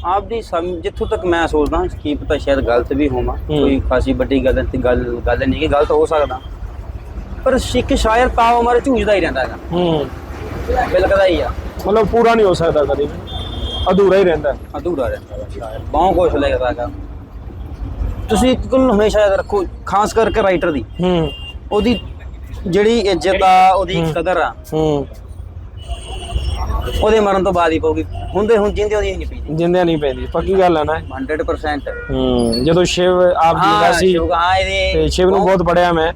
ਆਪਦੀ ਜਿੱਥੋਂ ਤੱਕ ਮੈਂ ਸੋਚਦਾ ਕੀ ਪਤਾ ਸ਼ਾਇਦ ਗਲਤ ਵੀ ਹੋਵਾਂ ਹੂੰ। ਕੋਈ ਖਾਸੀ ਵੱਡੀ ਗੱਲ ਤੇ ਗੱਲ ਗੱਲ ਨਹੀਂ ਕਿ ਗਲਤ ਹੋ ਸਕਦਾ। ਪਰ ਇੱਕ ਸ਼ਾਇਰ ਤਾਂ ਉਮਰ ਝੂਝਦਾ ਹੀ ਰਹਿੰਦਾ ਹੈਗਾ। ਹੂੰ। ਬਿਲਕਦਾ ਹੀ ਆ। ਮਤਲਬ ਪੂਰਾ ਨਹੀਂ ਹੋ ਸਕਦਾ ਕਦੇ ਵੀ। ਅਧੂਰਾ ਹੀ ਰਹਿੰਦਾ। ਅਧੂਰਾ ਰਹਿੰਦਾ ਬਹੁਤ ਕੁਛ ਲਿਖਦਾ ਹੈਗਾ। ਤੁਸੀਂ ਇੱਕ ਗੱਲ ਹਮੇਸ਼ਾ ਯਾਦ ਰੱਖੋ ਖਾਸ ਕਰਕੇ ਰਾਈਟਰ ਦੀ। ਹੂੰ। ਉਹਦੀ ਜਿਹੜੀ ਇੱਜ਼ਤ ਆ ਉਹਦੀ ਕਦਰ ਆ ਹੂੰ। ਉਹਦੇ ਮਰਨ ਤੋਂ ਬਾਅਦ ਹੀ ਪਊਗੀ। ਹੁੰਦੇ ਹੁਣ ਜਿੰਦੇ ਉਹਦੀ ਨਹੀਂ ਪੀਦੀ। ਜਿੰਦਿਆਂ ਨਹੀਂ ਪੈਂਦੀ ਪੱਕੀ ਗੱਲ ਹੈ ਨਾ। 100% ਹੂੰ ਜਦੋਂ ਸ਼ਿਵ ਆਪ ਸੀ ਸ਼ਿਵ- ਹਾਂ ਇਹਦੇ ਤੇ ਸ਼ਿਵ ਨੂੰ ਬਹੁਤ ਪੜਿਆ ਮੈਂ।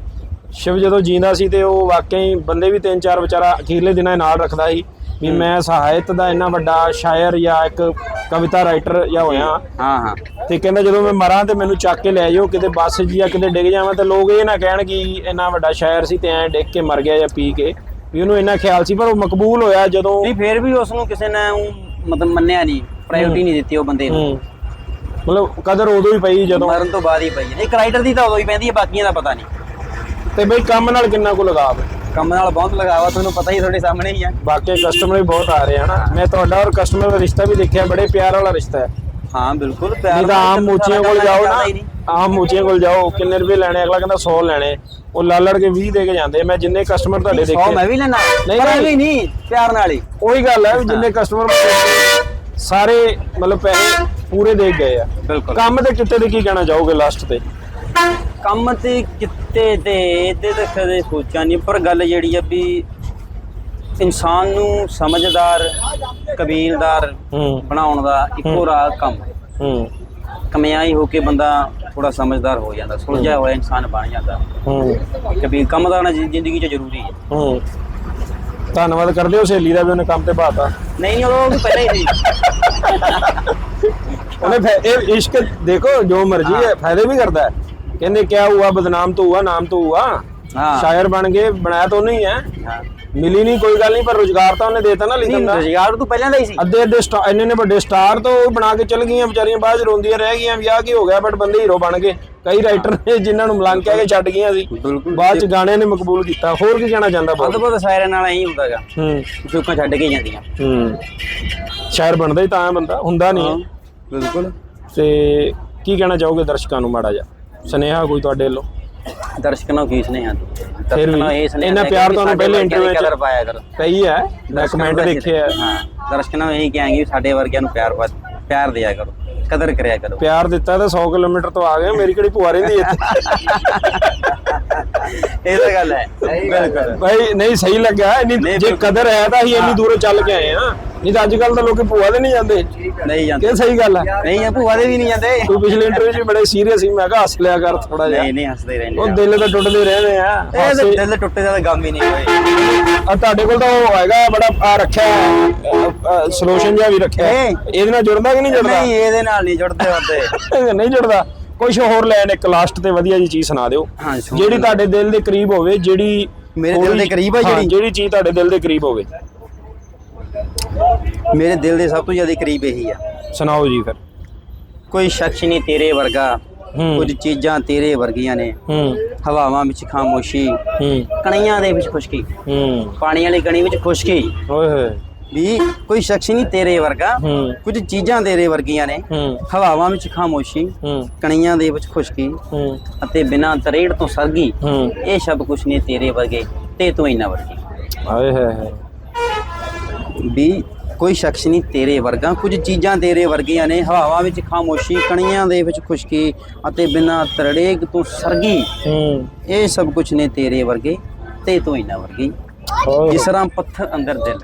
ਸ਼ਿਵ ਜਦੋਂ ਜੀਂਦਾ ਸੀ ਤੇ ਉਹ ਵਾਕਈ ਬੰਦੇ ਵੀ ਤਿੰਨ ਚਾਰ ਵਿਚਾਰਾ ਅਖੀਰਲੇ ਦਿਨਾਂ ਨਾਲ ਰੱਖਦਾ ਸੀ ਵੀ ਮੈਂ ਸਾਹਿਤ ਦਾ ਇੰਨਾ ਵੱਡਾ ਸ਼ਾਇਰ ਜਾਂ ਇੱਕ ਕਵਿਤਾ ਰਾਈਟਰ ਜਾਂ ਹੋਇਆ। ਹਾਂ ਹਾਂ। ਤੇ ਕਹਿੰਦਾ ਜਦੋਂ ਮੈਂ ਮਰਾਂ ਤੇ ਮੈਨੂੰ ਚੱਕ ਕੇ ਲੈ ਜਾਓ ਕਿਤੇ ਬੱਸ 'ਚ ਜਾਂ ਕਿਤੇ ਡਿੱਗ ਜਾਵਾਂ ਤੇ ਲੋਕ ਇਹ ਨਾ ਕਹਿਣ ਕਿ ਇੰਨਾ ਵੱਡਾ ਸ਼ਾਇਰ ਸੀ ਤੇ ਐਂ ਡਿੱਗ ਕੇ ਮਰ ਗਿਆ ਜਾਂ ਪੀ ਕੇ। ਵੀ ਉਹਨੂੰ ਇੰਨਾ ਖਿਆਲ ਸੀ ਪਰ ਉਹ ਮਕਬੂਲ ਹੋਇਆ ਜਦੋਂ ਨਹੀਂ ਫੇਰ ਵੀ ਉਸ ਨੂੰ ਕਿਸੇ ਨੇ ਮਤਲਬ ਮੰਨਿਆ ਨਹੀਂ ਪ੍ਰਾਇੋਰਟੀ ਨਹੀਂ ਦਿੱਤੀ ਉਹ ਬੰਦੇ ਨੂੰ। ਮਤਲਬ ਕਦਰ ਉਦੋਂ ਹੀ ਪਈ ਜਦੋਂ ਮਰਨ ਤੋਂ ਬਾਅਦ ਹੀ ਪਈ। ਇੱਕ ਰਾਈਟਰ ਦੀ ਤਾਂ ਉਦੋਂ ਹੀ ਪੈਂਦੀ ਹੈ ਬਾਕੀਆਂ ਦਾ ਪਤਾ ਨਹੀਂ। ਤੇ ਬਈ ਕੰਮ ਨਾਲ ਕਿੰਨਾ ਕੁ ਲਗਾਵ ਹੈ? ਕੰਮ ਨਾਲ ਬਹੁਤ ਲਗਾਵਾ ਤੁਹਾਨੂੰ ਪਤਾ ਹੀ ਤੁਹਾਡੇ ਸਾਹਮਣੇ ਹੀ ਆ। ਬਾਕੀ ਕਸਟਮਰ ਵੀ ਬਹੁਤ ਆ ਰਹੇ ਹਨ ਮੈਂ ਤੁਹਾਡਾ ਔਰ ਕਸਟਮਰ ਦਾ ਰਿਸ਼ਤਾ ਵੀ ਦੇਖਿਆ ਬੜੇ ਪਿਆਰ ਵਾਲਾ ਰਿਸ਼ਤਾ ਹੈ। ਹਾਂ ਬਿਲਕੁਲ ਪਿਆਰ ਨਹੀਂ ਤਾਂ ਆਮ ਮੂਚੀਆਂ ਕੋਲ ਜਾਓ ਨਾ। ਆਮ ਮੂਚੀਆਂ ਕੋਲ ਜਾਓ ਕਿੰਨੇ ਰੁਪਏ ਲੈਣੇ ਅਗਲਾ ਕਹਿੰਦਾ 100 ਲੈਣੇ। ਉਹ ਲਾ ਲੜ ਕੇ 20 ਦੇ ਕੇ ਜਾਂਦੇ ਮੈਂ ਜਿੰਨੇ ਕਸਟਮਰ ਤੁਹਾਡੇ ਦੇਖੇ ਮੈਂ ਵੀ ਲੈਣਾ ਨਹੀਂ, ਪਰ ਨਹੀਂ। ਐਵੇਂ ਨਹੀਂ। ਪਿਆਰ ਨਾਲ ਹੀ। ਉਹੀ ਗੱਲ ਹੈ ਜਿੰਨੇ ਕਸਟਮਰ ਸਾਰੇ ਮਤਲਬ ਪੈਸੇ ਪੂਰੇ ਦੇ ਗਏ ਆ। ਬਿਲਕੁਲ। ਕੰਮ ਤੇ ਕਿਤੇ ਦੇ ਕੀ ਕਹਿਣਾ ਚਾਹੋਗੇ ਲਾਸਟ ਤੇ? ਕੰਮ ਤੇ ਕਿਤੇ ਤੇ ਇਹਦੇ ਤੇ ਕਦੇ ਸੋਚਿਆ ਨਹੀਂ ਪਰ ਗੱਲ ਜਿਹੜੀ ਆ ਵੀ ਇਨਸਾਨ ਨੂੰ ਸਮਝਦਾਰ ਕਬੀਲਦਾਰ ਹੂੰ। ਬਣਾਉਣ ਦਾ ਇੱਕੋ ਰਾਹ ਕੰਮ। ਹੈ। ਹੂੰ ਕਮਿਆਈ ਹੋ ਕੇ ਬੰਦਾ ਥੋੜਾ ਸਮਝਦਾਰ ਹੋ ਜਾਂਦਾ ਸੁਲਝਿਆ ਹੋਇਆ ਇਨਸਾਨ ਬਣ ਜਾਂਦਾ। ਹੂੰ। ਕਬੀਰ ਕੰਮ ਦਾ ਜ਼ਿੰਦਗੀ 'ਚ ਜ਼ਰੂਰੀ ਹੈ। ਹੂੰ। ਧੰਨਵਾਦ ਕਰਦੇ ਹੋ ਸਹੇਲੀ ਦਾ ਵੀ ਉਹਨੇ ਕੰਮ ਤੇ ਬਾਤਾ ਨਹੀਂ ਨਹੀਂ ਉਹ ਪਹਿਲਾਂ ਹੀ ਸੀ। ਉਹਨੇ ਫੈ- ਇਹ ਇਸ਼ਕ ਦੇਖੋ ਜੋ ਮਰਜ਼ੀ ਹੈ ਫਾਇਦੇ ਵੀ ਕਰਦਾ ਹੈ। ਕਹਿੰਦੇ ਕਿਆ ਹੁਆ ਬਦਨਾਮ तो हुआ नाम तो हुआ ਹਾਂ शायर बन के बनाया तो नहीं है ਹਾਂ ਮਿਲੀ ਨਹੀਂ ਕੋਈ ਗੱਲ ਨਹੀਂ ਪਰ ਰੁਜ਼ਗਾਰ ਤਾਂ ਉਹਨੇ ਦੇਤਾ ਨਾ ਨਹੀਂ ਲਿਖਣ ਦਾ ਰੁਜ਼ਗਾਰ ਤੂੰ ਪਹਿਲਾਂ ਦਾ ਹੀ ਸੀ ਅੱਧੇ ਅੱਧੇ ਸਟਾਰ ਇੰਨੇ ਨੇ ਵੱਡੇ ਸਟਾਰ ਤੋਂ ਉਹ ਬਣਾ ਕੇ ਚਲ ਗਈਆਂ ਵਿਚਾਰੀਆਂ ਬਾਅਦ ਚ ਰੋਂਦੀਆਂ ਰਹਿ ਗਈਆਂ ਵੀ ਆਹ ਕੀ ਹੋ ਗਿਆ ਬਟ ਬੰਦੇ ਹੀਰੋ ਬਣ ਗਏ ਕਈ ਰਾਈਟਰ ਨੇ ਜਿਨ੍ਹਾਂ ਨੂੰ ਮਲੰਗ ਕਹਿ ਕੇ ਛੱਡ ਗਈਆਂ ਸੀ ਬਿਲਕੁਲ ਬਾਅਦ ਚ ਗਾਣਿਆਂ ਨੇ ਮਕਬੂਲ ਕੀਤਾ ਹੋਰ ਕੀ ਕਹਿਣਾ ਚਾਹੁੰਦਾ ਵੱਧ ਬਹੁਤ ਬਹੁਤ ਸਾਇਰਾਂ ਨਾਲ ਇਹੀ ਹੁੰਦਾਗਾ ਹੂੰ ਚੁੱਕਾਂ ਛੱਡ ਕੇ ਹੀ ਜਾਂਦੀਆਂ ਹੂੰ ਸ਼ਾਇਰ ਬਣਦਾ ਹੀ ਤਾਂ ਹੈ ਬੰਦਾ ਹੁੰਦਾ ਨਹੀਂ ਹੈ। ਬਿਲਕੁਲ ਤੇ ਕੀ ਕਹਿਣਾ ਚਾਹੋਗੇ ਦਰਸ਼ਕਾਂ ਨੂੰ ਮਾੜਾ ਜਿਹਾ ਸੁਨੇਹਾ ਕੋਈ ਤੁਹਾਡੇ ਵੱਲੋਂ? ਦਰਸ਼ਕਾਂ ਨੂੰ ਕੀ ਸੁਨੇਹਾ? ਫਿਰ ਵੀ ਇੰਨਾ ਪਿਆਰ ਤੁਹਾਨੂੰ ਪਹਿਲੇ interview 'ਚ- ਕਦਰ ਪਾਇਆ ਕਰੋ। ਕਈ ਹੈ ਮੈਂ ਕਮੈਂਟ ਦੇਖੇ ਆ ਦਰਸ਼ਕਾਂ ਨੂੰ ਇਹੀ ਕਹਾਂਗੇ ਸਾਡੇ ਵਰਗਿਆਂ ਨੂੰ ਪਿਆਰ ਪਿਆਰ ਦਿਆ ਕਰੋ ਕਦਰ ਕਰਿਆ ਕਰੋ। ਪਿਆਰ ਦਿੱਤਾ ਤਾਂ 100 ਕਿਲੋਮੀਟਰ ਤੋਂ ਆ ਗਏ ਮੇਰੀ ਕਿਹੜੀ ਭੂਆ ਰਹਿੰਦੀ ਇੱਥੇ? ਇਹ ਤਾਂ ਗੱਲ ਹੈ। ਬਿਲਕੁਲ। ਭਾਈ ਨਹੀਂ ਸਹੀ ਲੱਗਾ ਜੇ। ਕਦਰ ਹੈ ਤਾਂ ਅਸੀਂ ਇੰਨੀ ਦੂਰੋਂ ਚੱਲ ਕੇ ਆਏ ਆ ਨਹੀਂ ਤਾਂ ਅੱਜ ਕੱਲ ਤਾਂ ਲੋਕੀ ਭੂਆ ਦੇ ਨਹੀਂ ਜਾਂਦੇ। ਨਹੀਂ ਜਾਂਦੇ। ਇਹ ਸਹੀ ਗੱਲ ਆ। ਨਹੀਂ ਇਹ ਭੂਆ ਦੇ ਵੀ ਨਹੀਂ ਜਾਂਦੇ। ਤੂੰ ਪਿਛਲੇ ਇੰਟਰਵਿਊ 'ਚ ਬੜੇ ਸੀਰੀਅਸ ਸੀ ਮੈਂ ਕਿਹਾ ਹੱਸ ਲਿਆ ਕਰ ਥੋੜਾ ਜਿਹਾ। ਨਹੀਂ ਨਹੀਂ ਹੱਸਦੇ ਰਹਿੰਦੇ ਉਹ ਆ। ਦਿਲ ਤਾਂ ਟੁੱਟਦੇ ਰਹਿੰਦੇ ਆ। ਇਹ ਦਿਲ ਟੁੱਟੇ ਦਾ ਗਮ ਹੀ ਨਹੀਂ ਹੋਏ। ਆ ਤੁਹਾਡੇ ਕੋਲ ਤਾਂ ਉਹ ਹੈਗਾ ਬੜਾ ਆ ਰੱਖਿਆ। ਸੋਲੂਸ਼ਨ ਜਿਹਾ ਵੀ ਰੱਖਿਆ। ਇਹ? ਇਹਦੇ ਨਾਲ ਜੁੜਦਾ ਕਿ ਨਹੀਂ ਜੁੜਦਾ? ਨਹੀਂ ਇਹਦੇ ਨਾਲ ਨਹੀਂ ਜੁੜਦੇ ਹੁੰਦੇ ਨਹੀਂ ਜੁੜਦਾ। ਕੁਝ ਹੋਰ ਲੈਣ ਇੱਕ ਲਾਸਟ ਤੇ ਵਧੀਆ ਜੀ ਚੀਜ਼ ਸੁਣਾ ਦਿਓ। ਹਾਂ ਜਿਹੜੀ ਤੁਹਾਡੇ ਦਿਲ ਦੇ ਕਰੀਬ ਹੋਵੇ ਜਿਹੜੀ ਮੇਰੇ ਦਿਲ ਦੇ ਕਰੀਬ ਆ ਹਾਂ, ਜਿਹੜੀ? ਜਿਹੜੀ ਚੀਜ਼ ਤੁਹਾਡੇ ਦਿਲ ਦੇ ਕਰੀਬ ਹੋਵੇ। ਮੇਰੇ ਦਿਲ ਦੇ ਸਭ ਤੋਂ ਜ਼ਿਆਦਾ ਕਰੀਬ ਇਹੀ ਆ। ਸੁਣਾਓ ਜੀ ਫਿਰ। ਕੋਈ ਸ਼ਖਸ ਨਹੀਂ ਤੇਰੇ ਵਰਗਾ। ਕੁਝ ਚੀਜ਼ਾਂ ਤੇਰੇ ਵਰਗੀਆਂ ਨੇ। ਹਵਾਵਾਂ ਵਿੱਚ ਖਾਮੋਸ਼ੀ। ਕਣੀਆਂ ਦੇ ਵਿੱਚ ਖੁਸ਼ਕੀ। ਪਾਣੀ ਵਾਲੀ ਕਣੀ ਵਿੱਚ ਖੁਸ਼ਕੀ। ਓਏ ਹੋਏ। ਵੀ ਕੋਈ ਸ਼ਖਸ ਨਹੀਂ ਤੇਰੇ ਵਰਗਾ। ਕੁਝ ਚੀਜ਼ਾਂ ਤੇਰੇ ਵਰਗੀਆਂ ਨੇ। ਹਵਾਵਾਂ ਵਿੱਚ ਖਾਮੋਸ਼ੀ। ਕਣੀਆਂ ਦੇ ਵਿੱਚ ਖੁਸ਼ਕੀ। ਅਤੇ ਬਿਨਾਂ ਤਰੇੜ ਤੋਂ ਸਰਗੀ। ਇਹ ਸ਼ਬਦ ਕੁਛ ਨਹੀਂ ਤੇਰੇ ਵਰਗੇ। ਤੇ ਤੂੰ ਇਨਾ ਵਰਗੀ। ਆਏ ਹੈ ਵੀ ਕੋਈ ਸ਼ਖਸ ਨਹੀਂ ਤੇਰੇ ਵਰਗਾ। ਕੁਝ ਚੀਜ਼ਾਂ ਤੇਰੇ ਵਰਗੀਆਂ ਨੇ। ਹਵਾਵਾਂ ਵਿੱਚ ਖਾਮੋਸ਼ੀ ਕਣੀਆਂ ਦੇ ਵਿੱਚ ਖੁਸ਼ਕੀ ਅਤੇ ਬਿਨਾਂ ਤਰੜੇਗ ਤੋਂ ਸਰਗੀ। ਇਹ ਸਭ ਕੁਝ ਨੇ ਤੇਰੇ ਵਰਗੇ ਤੇ ਤੂੰ ਇਨਾ ਵਰਗੀ। ਜਿਸ ਤਰ੍ਹਾਂ ਪੱਥਰ ਅੰਦਰ ਦਿਲ।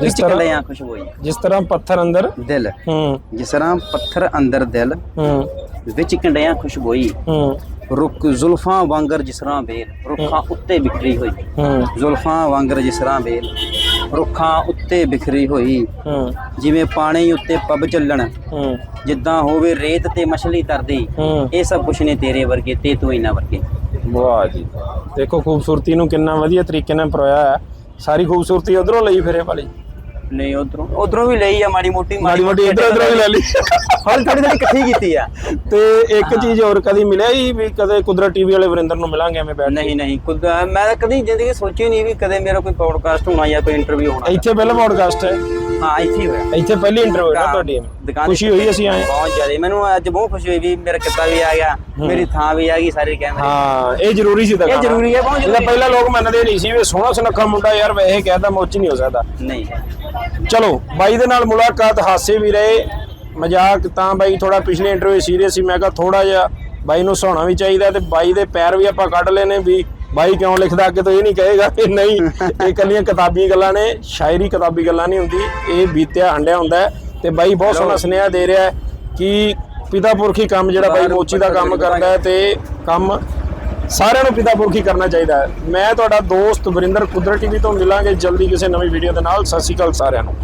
ਜਿਸ ਤਰ੍ਹਾਂ- ਕਲਿਆਂ ਖੁਸ਼ਬੋਈ ਜਿਸ ਤਰ੍ਹਾਂ ਪੱਥਰ ਅੰਦਰ ਦਿਲ। ਹੂੰ। ਜਿਸ ਤਰ੍ਹਾਂ ਪੱਥਰ ਅੰਦਰ ਦਿਲ। ਹੂੰ। ਵਿੱਚ ਕੰਡਿਆਂ ਖੁਸ਼ਬੋਈ ਹੂੰ। ਰੁੱਖ ਜ਼ੁਲਫਾਂ ਵਾਂਗਰ ਜਿਸ ਤਰ੍ਹਾਂ ਬੇਲ ਰੁੱਖਾਂ ਉੱਤੇ ਬਿਖਰੀ ਹੋਈ। ਹੂੰ। ਜ਼ੁਲਫਾਂ ਵਾਂਗਰ ਜਿਸ ਤਰ੍ਹਾਂ ਬੇਲ ਰੁੱਖਾਂ ਉੱਤੇ ਬਿਖਰੀ ਹੋਈ। ਹੂੰ। ਜਿਵੇਂ ਪਾਣੀ ਉੱਤੇ ਪੱਬ ਚੱਲਣ। ਹੂੰ। ਜਿੱਦਾਂ ਹੋਵੇ ਰੇਤ ਤੇ ਮਛਲੀ ਤਰਦੀ। ਹੂੰ। ਇਹ ਸਭ ਕੁਛ ਨੇ ਤੇਰੇ ਵਰਗੇ ਤੇ ਤੂੰ ਇਨਾ ਵਰਗੇ। ਵਾਹ ਜੀ। ਦੇਖੋ ਖੂਬਸੂਰਤੀ ਨੂੰ ਕਿੰਨਾ ਵਧੀਆ ਤਰੀਕੇ ਨਾਲ ਪਰੋਇਆ ਹੈ ਸਾਰੀ ਖੂਬਸੂਰਤੀ ਉਧਰੋਂ ਲਈ ਫਿਰੇ ਵਾਲੀ ਨਹੀਂ ਉਧਰੋਂ ਉਧਰੋਂ ਵੀ ਲਈ ਆ ਮਾੜੀ ਮੋਟੀ ਮਾੜੀ ਮੋਟੀ ਇੱਧਰ ਉੱਧਰੋਂ ਵੀ ਲੈ ਲਈ। ਹੌਲੀ ਥੋੜੀ ਥੋੜੀ ਇਕੱਠੀ ਕੀਤੀ ਆ। ਤੇ ਇੱਕ ਚੀਜ਼ ਹੋਰ ਕਦੀ ਮਿਲਿਆ ਹੀ ਵੀ ਕਦੇ ਕੁਦਰਤ ਟੀਵੀ ਵਾਲੇ ਵਰਿੰਦਰ ਨੂੰ ਮਿਲਾਂਗੇ ਐਵੇਂ ਬੈਠ ਨਹੀਂ ਨਹੀਂ ਮੈਂ ਤਾਂ ਕਦੀ ਜ਼ਿੰਦਗੀ ਸੋਚੀ ਨਹੀਂ ਵੀ ਕਦੇ ਮੇਰਾ ਕੋਈ ਪੋਡਕਾਸਟ ਹੋਣਾ ਜਾਂ ਕੋਈ ਇੰਟਰਵਿਊ ਹੋਣਾ। ਇੱਥੇ ਪਹਿਲਾ ਪੋਡਕਾਸਟ ਹੈ। ਹਾਂ ਇੱਥੇ ਹੀ ਹੋਇਆ। ਇੱਥੇ ਪਹਿਲੀ ਇੰਟਰਵਿਊ ਹੈ ਨਾ ਤੁਹਾਡੀ? ਦੁਕਾਨ ਖੁਸ਼ੀ ਹੋਈ ਅਸੀਂ ਆਏ। ਬਹੁਤ ਜ਼ਿਆਦਾ। ਮੈਨੂੰ ਅੱਜ ਬਹੁਤ ਖੁਸ਼ੀ ਹੋਈ ਵੀ ਮੇਰਾ ਕਿੱਤਾ ਵੀ ਆ ਗਿਆ ਮੇਰੀ ਥਾਂ ਵੀ ਆ ਗਈ ਸਾਰੇ ਕਹਿੰਦੇ ਹਾਂ ਇਹ ਜ਼ਰੂਰੀ ਸੀ ਤਾਂ ਇਹ ਜ਼ਰੂਰੀ ਹੈ, ਬਹੁਤ ਇਹਦਾ ਪਹਿਲਾਂ ਲੋਕ ਮੰਨਦੇ ਨਹੀਂ ਸੀ ਵੀ ਸੋਹਣਾ ਸੁਨੱਖਾ ਮੁੰਡਾ ਯਾਰ ਵੈਸੇ ਕਹਿਦਾ ਮੋਚ ਨਹੀਂ ਹੋ ਸਕਦਾ। ਨਹੀਂ। ਚਲੋ ਬਾਈ ਦੇ ਨਾਲ ਮੁਲਾਕਾਤ ਹਾਸੇ ਵੀ ਰਹੇ। ਮਜ਼ਾਕ ਤਾਂ ਬਾਈ ਥੋੜਾ ਪਿਛਲੇ ਇੰਟਰਵਿਊ ਸੀਰੀਅਸ ਸੀ। ਮੈਂ ਕਿਹਾ ਥੋੜਾ ਜਿਹਾ ਬਾਈ ਨੂੰ ਸਹਾਉਣਾ ਵੀ ਚਾਹੀਦਾ ਤੇ ਬਾਈ ਦੇ ਪੈਰ ਵੀ ਆਪਾਂ ਕੱਢ ਲੈਨੇ ਵੀ ਬਾਈ ਕਿਉਂ ਲਿਖਦਾ ਅੱਗੇ ਤੋਂ ਇਹ ਨਹੀਂ ਕਹੇਗਾ ਕਿ ਨਹੀਂ ਇਹ ਕੱਲੀਆਂ ਕਿਤਾਬੀ ਗੱਲਾਂ ਨੇ ਸ਼ਾਇਰੀ ਕਿਤਾਬੀ ਗੱਲਾਂ ਨਹੀਂ ਹੁੰਦੀ ਇਹ ਬੀਤਿਆ ਹੰਡਿਆ ਹੁੰਦਾ ਤੇ ਬਾਈ ਬਹੁਤ ਸੋਹਣਾ ਸੁਨੇਹਾ ਦੇ ਰਿਹਾ ਕਿ ਪਿਤਾ ਪੁਰਖੀ ਕੰਮ ਜਿਹੜਾ ਬਾਈ ਮੋਚੀ ਦਾ ਕੰਮ ਕਰਦਾ ਹੈ ਤੇ ਕੰਮ ਸਾਰਿਆਂ ਨੂੰ ਪਿਤਾ ਪੁਰਖੀ ਕਰਨਾ ਚਾਹੀਦਾ ਹੈ। ਮੈਂ ਤੁਹਾਡਾ ਦੋਸਤ ਵਰਿੰਦਰ ਕੁਦਰਤ ਟੀਵੀ ਤੋਂ ਮਿਲਾਂਗੇ। ਜਲਦੀ ਕਿਸੇ ਨਵੀਂ ਵੀਡੀਓ ਦੇ ਨਾਲ। ਸਤਿ ਸ਼੍ਰੀ ਅਕਾਲ ਸਾਰਿਆਂ ਨੂੰ।